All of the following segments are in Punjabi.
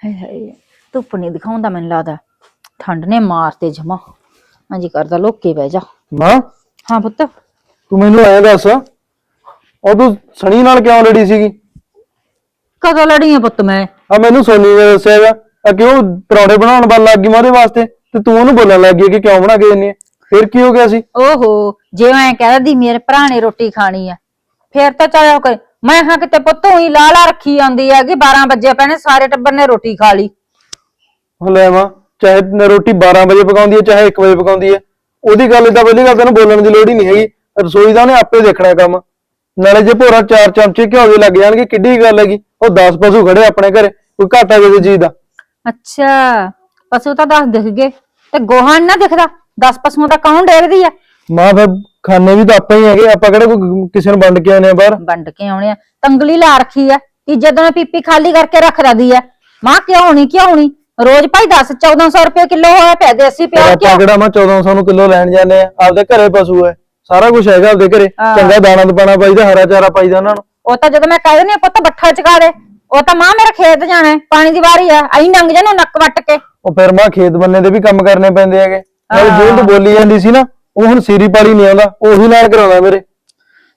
ਹਾਏ ਹਾਏ ਧੁੱਪ ਨਹੀਂ ਦਿਖਾਉਂਦਾ ਮੈਨੂੰ ਲੱਗਦਾ। ਠੰਡ ਨੇ ਮਾਰ ਤੇ ਜਮਾ। ਹਾਂਜੀ ਕਰਦਾ ਲੋਕੇ ਬਹਿ ਜਾ। ਮਾਂ ਹਾਂ ਪੁੱਤ। ਤੂੰ ਮੈਨੂੰ ਐਂ ਦੱਸ ਉਹ ਤੂੰ ਸਣੀ ਨਾਲ ਕਿਉਂ ਲੜੀ ਸੀਗੀ? ਕਦੋਂ ਲੜੀ ਆ ਪੁੱਤ ਮੈਂ? ਆ ਮੈਨੂੰ ਸੋਨੀ ਨੇ ਦੱਸਿਆਗਾ ਆ ਕਿਉਂ ਪਰੌਂਠੇ ਬਣਾਉਣ ਵੱਲ ਲੱਗ ਗਈ ਮੈਂ ਉਹਦੇ ਵਾਸਤੇ? ਤੇ ਤੂੰ ਉਹਨੂੰ ਬੋਲਣ ਲੱਗ ਗਈ ਕਿ ਕਿਉਂ ਬਣਾ ਕੇ ਦਿੰਨੀ ਹੈ ਫਿਰ ਕੀ ਹੋ ਗਿਆ ਸੀ? ਓਹੋ ਜੇ ਮੈਂ ਕਹਿੰਦਾ ਦੀ ਮੇਰੇ ਭਰਾ ਨੇ ਰੋਟੀ ਖਾਣੀ ਆ। ਫੇਰ ਤਾਂ ਚਾਹਿਆ ਕਰ ਮੈਂ ਹਾਂ ਕਿਤੇ ਪੁੱਤ ਉਹੀ ਲਾਲਾ ਰੱਖੀ ਆਂਦੀ ਆ ਕਿ 12 ਵਜੇ ਪੈਣੇ ਸਾਰੇ ਟੱਬਰ ਨੇ ਰੋਟੀ ਖਾ ਲਈ। ਹੁਣ ਲੈ ਮਾਂ ਚਾਹੇ ਨ- ਰੋਟੀ 12 ਵਜੇ ਪਕਾਉਂਦੀ ਹੈ ਚਾਹੇ 1 ਵਜੇ ਪਕਾਉਂਦੀ ਹੈ। ਉਹਦੀ ਗੱਲ ਤਾਂ ਪਹਿਲੀ ਗੱਲ ਤੈਨੂੰ ਬੋਲਣ ਦੀ ਲੋੜ ਹੀ ਨਹੀਂ ਹੈਗੀ। ਰਸੋਈ ਦਾ ਉਹਨੇ ਆਪੇ ਦੇਖਣਾ ਕੰਮ। ਨਾਲੇ ਜੇ ਭੋਰਾ ਚਾਰ ਚਮਚੇ ਘਿਓ ਦੇ ਲੱਗ ਜਾਣਗੇ ਕਿੱਡੀ ਗੱਲ ਹੈਗੀ। ਉਹ 10 ਪਸ਼ੂ ਖੜੇ ਆਪਣੇ ਘਰੇ ਕੋਈ ਘਾਟਾ ਕਿਸੇ ਚੀਜ਼ ਦਾ। ਅੱਛਾ ਪਸ਼ੂ ਤਾਂ 10 ਦਿਖ ਗਏ। ਤੇ ਗੋਹਾ ਨੀ ਨਾ ਦਿਖਦਾ? 10 ਪਸ਼ੂਆਂ ਦਾ ਕੌਣ ਡੇਗਦੀ ਆ ਮਾਂ ਫਿਰ ਖਾਣੇ ਵੀ ਤਾਂ ਆਪਾਂ ਹੀ ਹੈਗੇ ਆਪਾਂ ਕਿਹੜਾ ਕੋਈ ਕਿਸੇ ਨੂੰ ਵੰਡ ਕੇ ਆਨੇ ਆ ਬਾਹਰ? ਵੰਡ ਕੇ ਆਉਣੇ ਆ। ਤੰਗਲੀ ਲਾ ਰੱਖੀ ਆ ਕਿ ਜਦੋਂ ਪੀਪੀ ਖਾਲੀ ਕਰਕੇ ਰੱਖ ਦਿੰਦੀ ਆ। ਮਾਂ ਕਿਉਂ ਨਹੀਂ ਕਿਉਂ ਨਹੀਂ ਰੋਜ਼ ਭਾਈ 10 1400 ਰੁਪਏ ਕਿਲੋ ਹੋਇਆ ਪਿਆ ਦੇਸੀ ਪਿਓ ਆਪਾਂ ਕਿਉਂ? ਕਿਹੜਾ ਮੈਂ 1400 ਨੂੰ ਕਿਲੋ ਲੈਣ ਜਾਂਦੇ ਆ। ਆਪਦੇ ਘਰੇ ਪਸ਼ੂ ਹੈ ਸਾਰਾ ਕੁਝ ਹੈਗਾ ਆਪਦੇ ਘਰੇ। ਚੰਗਾ ਦਾਣਾ ਦਪਾਣਾ ਪਾਈਦਾ ਹਰਾ ਚਾਰਾ ਪਾਈਦਾ ਉਹਨਾਂ ਨੂੰ। ਉਹ ਤਾਂ ਜਦੋਂ ਮੈਂ ਕਹਿ ਦਿੰਦੀ ਆ ਪੁੱਤ ਬੱਠਾ ਚਕਾ ਦੇ। ਉਹ ਤਾਂ ਮਾਂ ਮੇਰੇ ਖੇਤ ਜਾਣਾ ਹੈ, ਪਾਣੀ ਦੀ ਵਾਰੀ ਆ ਅਈ ਨੰਗ ਜਾਨੂੰ ਨੱਕ ਵੱਟ ਕੇ। ਉਹ ਫਿਰ ਮਾਂ ਖੇਤ ਬੰਨੇ ਦੇ ਵੀ ਕੰਮ ਕਰਨੇ ਪੈਂਦੇ ਹੈਗੇ। ਨਾਲ ਜਿਉਂ ਤੂੰ ਬੋਲੀ ਜਾਂਦੀ ਸੀ ਨਾ। ਉਹ ਹੁਣ ਸੀਰੀ ਪਾਲੀ ਨਹੀਂ ਆਉਂਦਾ ਉਹੀ ਨਾਲ ਕਰਾਉਂਦਾ ਮੇਰੇ।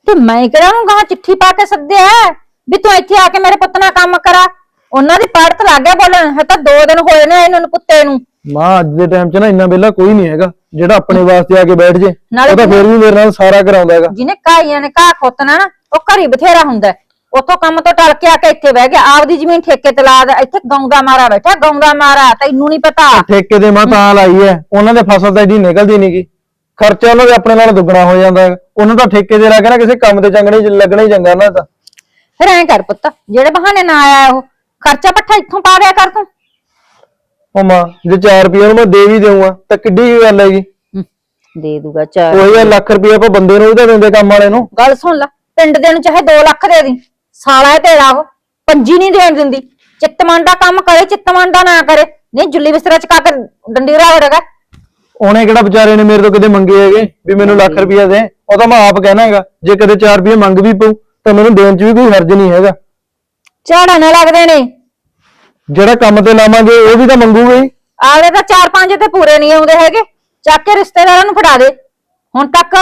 ਤੇ ਮੈਂ ਕਿਹੜਾ ਨੂੰ ਗਾਂ ਚਿੱਠੀ ਪਾ ਕੇ ਸੱਦਿਆ ਹੈ? ਵੀ ਤੂੰ ਇੱਥੇ ਆ ਕੇ ਮੇਰੇ ਪੁੱਤ ਨਾਲ ਕੰਮ ਕਰਾ। ਉਹਨਾਂ ਦੀ ਪੜਤ ਲੱਗ ਗਿਆ ਬੋਲਣ ਹੈ ਤਾਂ ਦੋ ਦਿਨ ਹੋਏ ਨੇ ਇਹਨਾਂ ਨੂੰ ਕੁੱਤੇ ਨੂੰ। ਮਾਂ ਅੱਜ ਦੇ ਟਾਈਮ 'ਚ ਨਾ ਇੰਨਾ ਵਿਹਲਾ ਕੋਈ ਨਹੀਂ ਹੈਗਾ ਜਿਹੜਾ ਆਪਣੇ ਵਾਸਤੇ ਆ ਕੇ ਬੈਠ ਜੇ। ਨਾਲੇ ਉਹ ਤਾਂ ਫਿਰ ਵੀ ਮੇਰੇ ਨਾਲ ਸਾਰਾ ਕਰਾਉਂਦਾ ਹੈਗਾ। ਜਿਹਨੇ ਕਾਈਆਂ ਨੇ ਘਾਹ ਖੋਤਣਾ ਨਾ ਉਹ ਘਰੀ ਬਥੇਰਾ ਹੁੰਦਾ ਹੈ। ਉੱਥੋਂ ਕੰਮ ਤੋਂ ਟਲ ਕੇ ਆ ਕੇ ਇੱਥੇ ਬਹਿ ਗਿਆ। ਆਪਦੀ ਜ਼ਮੀਨ ਠੇਕੇ ਤੇ ਲਾ ਦੇ। ਇੱਥੇ ਗਾਉਂਦਾ ਮਾਰਾ ਬੈਠਾ ਗਾਉਂਦਾ ਮਾਰਾ ਤੈਨੂੰ ਨਹੀਂ ਪਤਾ। ਠੇਕੇ ਦੇ ਮਾਂ ਤਾਂ ਲਾਈ ਹੈ। ਉਹਨਾਂ ਦੇ ਫਸਲ ਤਾਂ ਏਡੀ ਨਿਕਲਦੀ ਨਹੀਂਗੀ ਖਰਚਾ ਉਹਨਾਂ ਦੇ ਆਪਣੇ ਨਾਲ ਦੁੱਗਣਾ ਹੋ ਜਾਂਦਾ ਹੈਗਾ ਉਹਨਾਂ ਦਾ ਠੇਕੇ ਦੇ ਲਾ ਕੇ ਨਾ ਕਿਸੇ ਕੰਮ ਤੇ ਚੰਗਣੇ ਲੱਗਣਾ ਹੀ ਚੰਗਾ ਉਹਨਾਂ ਦਾ ਫਿਰ ਐਂ ਕਰ ਪੁੱਤ ਜਿਹੜੇ ਬਹਾਨੇ ਨਾ ਆਇਆ ਉਹ ਖਰਚਾ ਪੱਠਾ ਇੱਥੋਂ ਪਾ ਦਿਆ ਕਰ ਤੂੰ। ਉਹ ਮਾਂ ਜੇ 4 ਰੁਪਏ ਉਹਨੂੰ ਮੈਂ ਦੇ ਵੀ ਦੇਵਾਂ ਤਾਂ ਕਿੱਡੀ ਕੁ ਗੱਲ ਹੈਗੀ। ਹਮ, ਦੇ ਦੂਗਾ ਚਾਰ। ਉਹੀ ਆ ਲੱਖ ਰੁਪਏ ਆਪਾਂ ਬੰਦੇ ਨੂੰ ਉਹਦਾ ਦਿੰਦੇ ਕੰਮ ਵਾਲੇ ਨੂੰ। ਗੱਲ ਸੁਣ ਲੈ ਪਿੰਡ ਦੇ ਨੂੰ ਚਾਹੇ 2 ਲੱਖ ਦੇ ਦੀ ਸਾਲਾ ਹੈ ਤੇਰਾ ਉਹ ਪੰਜੀ ਨਹੀਂ ਦੇਣ ਦਿੰਦੀ। ਚਿੱਤਮਨ ਦਾ ਕੰਮ ਕਰੇ ਚਿੱਤਮਨ ਦਾ ਨਾ ਕਰੇ। ਨਹੀਂ ਜੁੱਲੀ ਬਿਸਤਰਾ ਚ ਕਾ ਕੇ ਡੰਡੀਰਾ ਹੋ ਰਗਾ ਉਹਨੇ ਕਿਹੜਾ ਵਿਚਾਰੇ ਨੇ ਮੇਰੇ ਤੋਂ ਕਦੇ ਮੰਗੇ ਹੈਗੇ ਵੀ ਮੈਨੂੰ ਲੱਖ ਰੁਪਇਆ ਦੇ। ਉਹ ਤਾਂ ਮੈਂ ਆਪ ਕਹਿਣਾ ਹੈਗਾ ਜੇ ਕਦੇ 4 ਰੁਪਏ ਮੰਗ ਵੀ ਪਊ ਤਾਂ ਮੈਨੂੰ ਦੇਣ 'ਚ ਵੀ ਕੋਈ ਹਰਜ ਨਹੀਂ ਹੈਗਾ। ਝਾੜਾ ਨਾ ਲੱਗਦੇ ਨੇ। ਜਿਹੜਾ ਕੰਮ ਤੇ ਲਾਵਾਂਗੇ ਉਹ ਵੀ ਤਾਂ ਮੰਗੂਗੇ ਹੀ। ਆਲੇ ਤਾਂ ਚਾਰ ਪੰਜ ਤੇ ਪੂਰੇ ਨਹੀਂ ਆਉਂਦੇ ਹੈਗੇ। ਚੱਕ ਕੇ ਰਿਸ਼ਤੇਦਾਰਾਂ ਨੂੰ ਫੜਾ ਦੇ। ਹੁਣ ਤੱਕ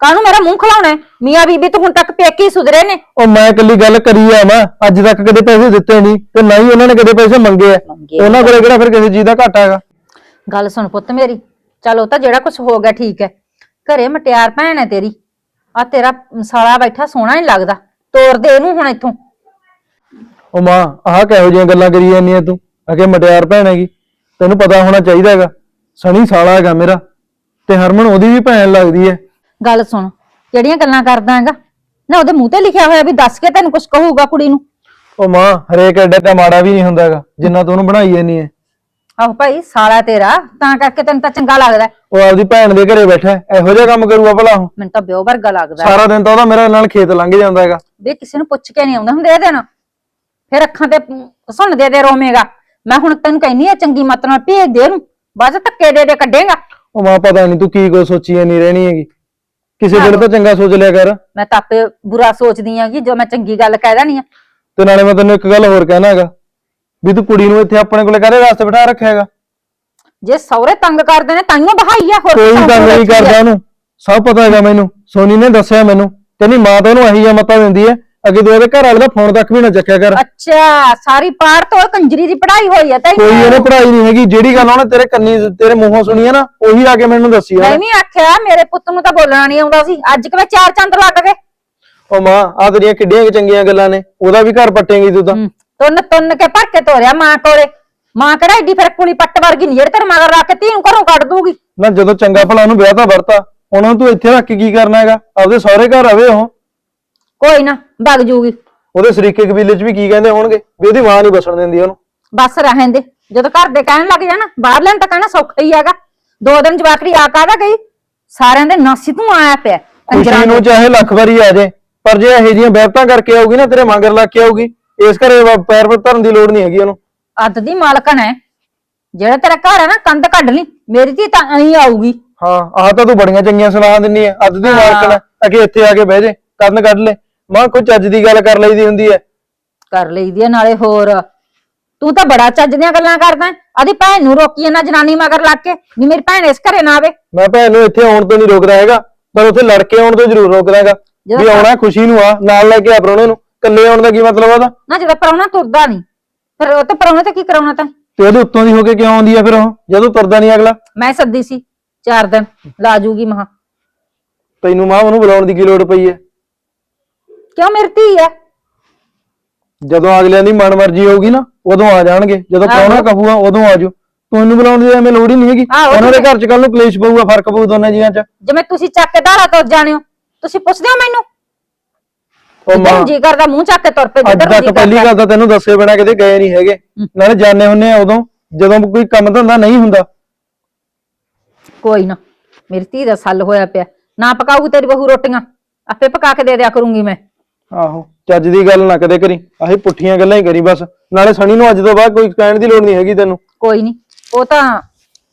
ਕਾਹਨੂੰ ਮੇਰਾ ਮੂੰਹ ਖਲਾਉਣਾ ਹੈ? ਮੀਆਂ ਬੀਬੀ ਤਾਂ ਹੁਣ ਤੱਕ ਪੇਕੇ ਹੀ ਸੁਧਰੇ ਨੇ। ਉਹ ਮੈਂ ਇਕੱਲੀ ਗੱਲ ਕਰੀ ਆ ਮੈਂ ਅੱਜ ਤੱਕ ਕਦੇ ਪੈਸੇ ਦਿੱਤੇ ਨਹੀਂ ਤੇ ਨਾ ਹੀ ਉਹਨਾਂ ਨੇ ਕਦੇ ਪੈਸੇ ਮੰਗੇ ਆ। ਮੰਗੇ ਆ। ਉਹਨਾਂ ਕੋਲੇ ਕਿਹੜਾ ਫਿਰ ਕਿਸੇ ਚੀਜ਼ ਦਾ ਘਾਟਾ ਹੈਗਾ? ਗੱਲ ਸੁਣ ਪੁੱਤ ਮੇਰੀ। ਚਲ ਉਹ ਤਾਂ ਜਿਹੜਾ ਕੁਝ ਹੋ ਗਿਆ ਠੀਕ ਹੈ। ਘਰੇ ਮਟਿਆਰ ਭੈਣ ਹੈ ਤੇਰੀ। ਆ ਤੇਰਾ ਸਾਲਾ ਬੈਠਾ ਸੋਹਣਾ ਨਹੀਂ ਲੱਗਦਾ। ਤੋਰ ਦੇ ਇਹਨੂੰ ਹੁਣ ਇੱਥੋਂ। ਉਹ ਮਾਂ ਆਹ ਕਿਹੋ ਜਿਹੀਆਂ ਗੱਲਾਂ ਕਰੀ ਜਾਂਦੀ ਐ ਤੂੰ? ਅਗੇ ਮਟਿਆਰ ਭੈਣ ਹੈਗੀ? ਤੈਨੂੰ ਪਤਾ ਹੋਣਾ ਚਾਹੀਦਾ ਹੈਗਾ। ਸਣੀ ਸਾਲਾ ਹੈਗਾ ਮੇਰਾ। ਤੇ ਹਰਮਨ ਉਹਦੀ ਵੀ ਭੈਣ ਲੱਗਦੀ ਐ। ਗੱਲ ਸੁਣ ਕਿਹੜੀਆਂ ਗੱਲਾਂ ਕਰਦਾ ਹੈਗਾ? ਨਾ ਉਹਦੇ ਮੂੰਹ ਤੇ ਲਿਖਿਆ ਹੋਇਆ ਵੀ ਦੱਸ ਕੇ ਤੈਨੂੰ ਕੁਝ ਕਹੂਗਾ ਕੁੜੀ ਨੂੰ। ਉਹ ਮਾਂ ਹਰੇਕ ਐਡਾ ਤਾਂ ਮਾੜਾ ਵੀ ਨਹੀਂ ਹੁੰਦਾ ਹੈਗਾ ਜਿੰਨਾ ਤੂੰ ਉਹਨੂੰ ਬਣਾਈ ਜਾਂਦੀ ਐ। ਆਹੋ ਭਾਈ ਸਾਲਾ ਤੇਰਾ ਤਾਂ ਕਰਕੇ ਤੈਨੂੰ ਤਾਂ ਚੰਗਾ ਲੱਗਦਾ। ਹੈ। ਉਹ ਆਪਦੀ ਭੈਣ ਦੇ ਘਰੇ ਬੈਠਾ ਹੈ, ਇਹੋ ਜਿਹਾ ਕੰਮ ਕਰੂਗਾ ਭਲਾ ਉਹ। ਮੈਨੂੰ ਤਾਂ ਬਿਓ ਵਰਗਾ ਲੱਗਦਾ ਹੈ। ਸਾਰਾ ਦਿਨ ਤਾਂ ਉਹਦਾ ਮੇਰੇ ਨਾਲ ਖੇਤ ਲੰਘ ਜਾਂਦਾ ਹੈਗਾ। ਵੀ ਕਿਸੇ ਨੂੰ ਪੁੱਛ ਕੇ ਨਹੀਂ ਆਉਂਦਾ ਹੁੰਦੇ ਇਹਦੇ ਨਾਲ ਫਿਰ ਅੱਖਾਂ ਤੇ ਸੁਣ ਦੇ ਦੇ ਰੋਵੇਗਾ। ਮੈਂ ਹੁਣ ਤੈਨੂੰ ਕਹਿੰਨੀ ਆ ਚੰਗੀ ਮਤ ਨਾਲ ਭੇਜ ਦੇ ਇਹਨੂੰ ਬਸ ਧੱਕੇ ਦੇ ਦੇ ਕੱਢੇਗਾ। ਉਹ ਮਾਂ ਪਤਾ ਨਹੀਂ ਤੂੰ ਕੀ ਕੋ ਸੋਚੀ ਨਹੀਂ ਰਹਿਣੀ ਹੈਗੀ। ਕਿਸੇ ਵੇਲੇ ਤਾਂ ਚੰਗਾ ਸੋਚ ਲਿਆ ਕਰ। ਮੈਂ ਤਾਂ ਆਪੇ ਬੁਰਾ ਸੋਚਦੀ ਆ ਕਿ ਜੋ ਮੈਂ ਚੰਗੀ ਗੱਲ ਕਹਿ ਦੇਣੀ ਆ। ਤੇ ਨਾਲੇ ਮੈਂ ਤੈਨੂੰ ਇੱਕ ਗੱਲ ਹੋਰ ਕਹਿਣਾ ਹੈਗਾ। ਵੀ ਤੂੰ ਕੁੜੀ ਨੂੰ ਇੱਥੇ ਆਪਣੇ ਕੋਲੇ ਕਾਹਦੇ ਵਾਸਤੇ ਬਿਠਾ ਰੱਖਿਆ ਹੈਗਾ? ਜੇ ਸਹੁਰੇ ਤੰਗ ਕਰਦੇ ਨੇ ਤਾਈਓ ਬਹਾਈ ਆ ਹੋਰ ਕੋਈ ਕੰਮ ਨਹੀਂ ਆ? ਕਰਦਾ ਉਹਨੂੰ। ਸਭ ਪਤਾ ਹੈਗਾ ਮੈਨੂੰ। ਸੋਨੀ ਨੇ ਦੱਸਿਆ ਮੈਨੂੰ ਕਹਿੰਦੀ ਮਾਂ ਤਾਂ ਉਹਨੂੰ ਇਹੀ ਜਿਹਾ ਮੱਤਾ ਦਿੰਦੀ ਹੈ। ਅੱਗੇ ਤੂੰ ਉਹਦੇ ਘਰ ਵਾਲੇ ਦਾ ਫੋਨ ਤੱਕ ਵੀ ਨਾ ਚੱਕਿਆ ਕਰ। ਅੱਛਾ ਸਾਰੀ ਪਾੜ ਤੋਂ ਕੰਜਰੀ ਦੀ ਪੜਾਈ ਹੋਈ ਆ ਕੋਈ ਤੈਨੂੰ ਉਹਨੇ ਪੜਾਈ ਨਹੀਂ ਹੈਗੀ। ਜਿਹੜੀ ਗੱਲ ਉਹਨੇ ਤੇਰੇ ਕੰਨੀ ਤੇਰੇ ਮੂੰਹੋਂ ਸੁਣੀ ਹੈ ਨਾ ਉਹੀ ਆ ਕੇ ਮੈਨੂੰ ਦੱਸੀ ਮੈਂ ਉਹਨੇ ਵੀ ਆਖਿਆ ਮੇਰੇ ਪੁੱਤ ਨੂੰ ਤਾਂ ਬੋਲਣਾ ਨਹੀਂ ਆਉਂਦਾ ਸੀ। ਅੱਜ ਕਿਵੇਂ ਚਾਰ ਚੰਦ ਲੱਗ ਗਏ? ਉਹ ਮਾਂ ਆ ਤੇਰੀਆਂ ਕਿੱਡੀਆਂ ਚੰਗੀਆਂ ਗੱਲਾਂ ਨੇ। ਉਹਦਾ ਵੀ ਘਰ ਪੱਟੇਂਗੀ ਤੂੰ ਤਾਂ। ਤੁੰਨ ਤੁੰਨ ਕੇ ਭਰ ਕੇ ਤੋਰਿਆ ਮਾਂ ਕੋਲੇ। ਮਾਂ ਕਿਹੜਾ ਏਡੀ ਫਿਰ ਕੁਲੀ ਪੱਟ ਵਰਗੀ ਨਹੀਂ ਜਿਹੜੇ ਤੇਰੇ ਮਗਰ ਰੱਖ ਕੇ ਧੀ ਨੂੰ ਘਰੋਂ ਕੱਢ ਦੂਗੀ ਨਾ ਜਦੋਂ ਚੰਗਾ ਭਲਾ ਉਹਨੂੰ ਵਿਆਹ ਤਾਂ ਵਰਤਾ ਉਹਨੂੰ ਤੂੰ ਇੱਥੇ ਰੱਖ ਕੇ ਕੀ ਕਰਨਾ ਹੈਗਾ? ਆਪਦੇ ਸਹੁਰੇ ਘਰ ਆਵੇ ਉਹ। ਕੋਈ ਨਾ ਵਗ ਜੂਗੀ। ਉਹਦੇ ਸਰੀਕੇ ਕਬੀਲੇ 'ਚ ਵੀ ਕੀ ਕਹਿੰਦੇ ਹੋਣਗੇ? ਵੀ ਉਹਦੀ ਮਾਂ ਨਹੀਂ ਬਸਣ ਦਿੰਦੀ ਉਹਨੂੰ। ਬਸ ਰਹਿਣ ਦੇ। ਜਦੋਂ ਘਰ ਦੇ ਕਹਿਣ ਲੱਗ ਜਾਣਾ ਬਾਹਰ ਲੈਣ ਤਾਂ ਕਹਿਣਾ ਸੌਖਾ ਹੀ ਹੈਗਾ। ਦੋ ਦਿਨ ਜਵਾਕੜੀ ਆ ਕਾਦਾ ਗਈ। ਸਾਰਿਆਂ ਦੇ ਨਾਸੀ ਤੂੰ ਆਇਆ ਪਿਆ। ਖੁਸ਼ੀ ਨੂੰ ਚਾਹੇ ਲੱਖ ਵਾਰੀ ਆ ਜਾਏ ਪਰ ਜੇ ਇਹੋ ਜਿਹੀਆਂ ਬਹਿਤਾਂ ਕਰਕੇ ਆਊਗੀ ਨਾ ਤੇਰੇ ਮਗਰ ਲੱਗ ਕੇ ਆਊਗੀ। ਇਸ ਘਰੇ ਵਾ- ਪੈਰ ਪਰ ਧਰਨ ਦੀ ਲੋੜ ਨਹੀਂ ਹੈਗੀ ਉਹਨੂੰ। ਅੱਧ ਦੀ ਮਾਲਕਣ ਹੈ। ਜਿਹੜਾ ਤੇਰਾ ਘਰ ਹੈ ਨਾ ਕੰਧ ਕੱਢ ਲਈ। ਮੇਰੀ ਧੀ ਤਾਂ ਐਂ ਆਊਗੀ। ਹਾਂ ਆਹ ਤਾਂ ਤੂੰ ਬੜੀਆਂ ਚੰਗੀਆਂ ਸਲਾਹਾਂ ਦਿੰਨੀ ਐ। ਅੱਜ ਦੀ ਮਾਲਕਣ ਕਿ ਇੱਥੇ ਆ ਕੇ ਬਹਿ ਜੇ ਕੰਨ ਕੱਢ ਲੈ। ਮਾਂ ਕੋਈ ਚੱਜ ਦੀ ਗੱਲ ਕਰ ਲਈਦੀ ਹੁੰਦੀ ਐ। ਕਰ ਲਈਦੀ ਆ ਨਾਲੇ ਹੋਰ। ਤੂੰ ਤਾਂ ਬੜਾ ਚੱਜ ਦੀਆਂ ਗੱਲਾਂ ਕਰਦਾ ਆਦੀ ਭੈਣ ਨੂੰ ਰੋਕੀ ਨਾ ਜਨਾਨੀ ਮਗਰ ਲੱਗ ਕੇ ਵੀ ਮੇਰੀ ਭੈਣ ਇਸ ਘਰੇ ਨਾ ਆਵੇ। ਮੈਂ ਭੈਣ ਨੂੰ ਇੱਥੇ ਆਉਣ ਤੋਂ ਨਹੀਂ ਰੋਕਦਾ ਹੈਗਾ ਪਰ ਉੱਥੇ ਲੜ ਕੇ ਆਉਣ ਤੋਂ ਜ਼ਰੂਰ ਰੋਕਦਾ ਹੈਗਾ ਜਦੋਂ ਵੀ ਆਉਣਾ ਖੁਸ਼ੀ ਨੂੰ ਆ ਨਾਲ ਲੈ ਕੇ ਆ ਪਰੋਣੇ ਨੂੰ। ਇਕੱਲੇ ਆਉਣ ਦਾ ਕੀ ਮਤਲਬ ਉਹਦਾ? ਨਾ ਜਦੋਂ ਪਰਾਉਣਾ ਤੁਰਦਾ ਨਹੀਂ ਫਿਰ ਉਹ ਤਾਂ ਪਰਾਉਣੇ ਤੇ ਕੀ ਕਰਾਉਣਾ ਤਾਂ? ਤੇ ਉਹਦੇ ਉੱਤੋਂ ਦੀ ਹੋ ਕੇ ਕਿਉਂ ਆਉਂਦੀ ਆ ਫਿਰ ਉਹ? ਜਦੋਂ ਤੁਰਦਾ ਨਹੀਂ ਅਗਲਾ? ਮੈਂ ਸੱਦੀ ਸੀ ਚਾਰ ਦਿਨ ਲਾ ਜੂਗੀ ਮਹਾ। ਤੈਨੂੰ ਮਾਂ ਉਹਨੂੰ ਬੁਲਾਉਣ ਦੀ ਕੀ ਲੋੜ ਪਈ ਹੈ ਕਿਉਂ ਮੇਰੀ ਧੀ ਆ? ਜਦੋਂ ਅਗਲਿਆਂ ਦੀ ਮਨਮਰਜ਼ੀ ਹੋਊਗੀ ਨਾ ਉਦੋਂ ਆ ਜਾਣਗੇ। ਜਦੋਂ। ਪ੍ਰਾਹੁਣਾ ਕਹੂਗਾ ਉਦੋਂ ਆਜੋ ਤੁਹਾਨੂੰ ਬੁਲਾਉਣ ਦੀ ਐਵੇਂ ਲੋੜ ਹੀ ਨਹੀਂ ਹੈਗੀ। ਆਹੋ, ਉਹਨਾਂ ਦੇ। ਘਰ ਚ ਕੱਲ ਨੂੰ ਕਲੇਸ਼ ਪਊਗਾ ਫ਼ਰਕ ਪਊ ਦੋਨਾਂ ਜੀਆਂ ਚ। ਜਿਵੇਂ ਤੁਸੀਂ ਚੱਕ ਕੇ ਧਾਰਾ ਤੁਰ ਜਾਣੇ ਹੋ ਤੁਸੀਂ ਪੁੱਛਦੇ ਹੋ ਮੈਨੂੰ? ਉਹ ਮਾਂ ਜਿੱਦਾਂ ਜੀ ਕਰਦਾ ਮੂੰਹ ਚੱਕ ਕੇ ਤੁਰ ਪਏ ਅੱਜ ਜਿੱਧਰ ਨੂੰ ਤੱਕ ਜੀ ਪਹਿਲੀ ਕਰਦਾ। ਗੱਲ ਤਾਂ ਤੈਨੂੰ ਦੱਸੇ ਬਿਨਾ ਕਿਤੇ ਗਏ ਨਹੀਂ ਹੈਗੇ। ਨਾਲੇ ਜਾਣੇ ਹੁੰਨੇ ਆ ਉਦੋਂ ਜਦੋਂ ਕੋਈ ਕੰਮ ਧੰਦਾ ਨਹੀਂ ਹੁੰਦਾ। ਕੋਈ ਨਾ ਮੇਰੀ ਧੀ ਦਾ ਸੱਲ ਹੋਇਆ ਪਿਆ। ਨਾ ਪਕਾਊ ਤੇਰੀ ਬਹੂ ਰੋਟੀਆਂ ਆਪੇ ਪਕਾ ਕੇ ਦੇ ਦਿਆ ਕਰੂੰਗੀ ਮੈਂ। ਆਹੋ ਚੱਜ ਦੀ ਗੱਲ ਨਾ ਕਦੇ ਕਰੀ। ਆਹੀ ਪੁੱਠੀਆਂ ਗੱਲਾਂ ਹੀ ਕਰੀ ਬਸ। ਨਾਲੇ ਸਣੀ ਨੂੰ ਅੱਜ ਤੋਂ ਬਾਅਦ ਕੋਈ ਕਹਿਣ ਦੀ ਲੋੜ ਨਹੀਂ ਹੈਗੀ ਤੈਨੂੰ। ਕੋਈ ਨਹੀਂ ਉਹ ਤਾਂ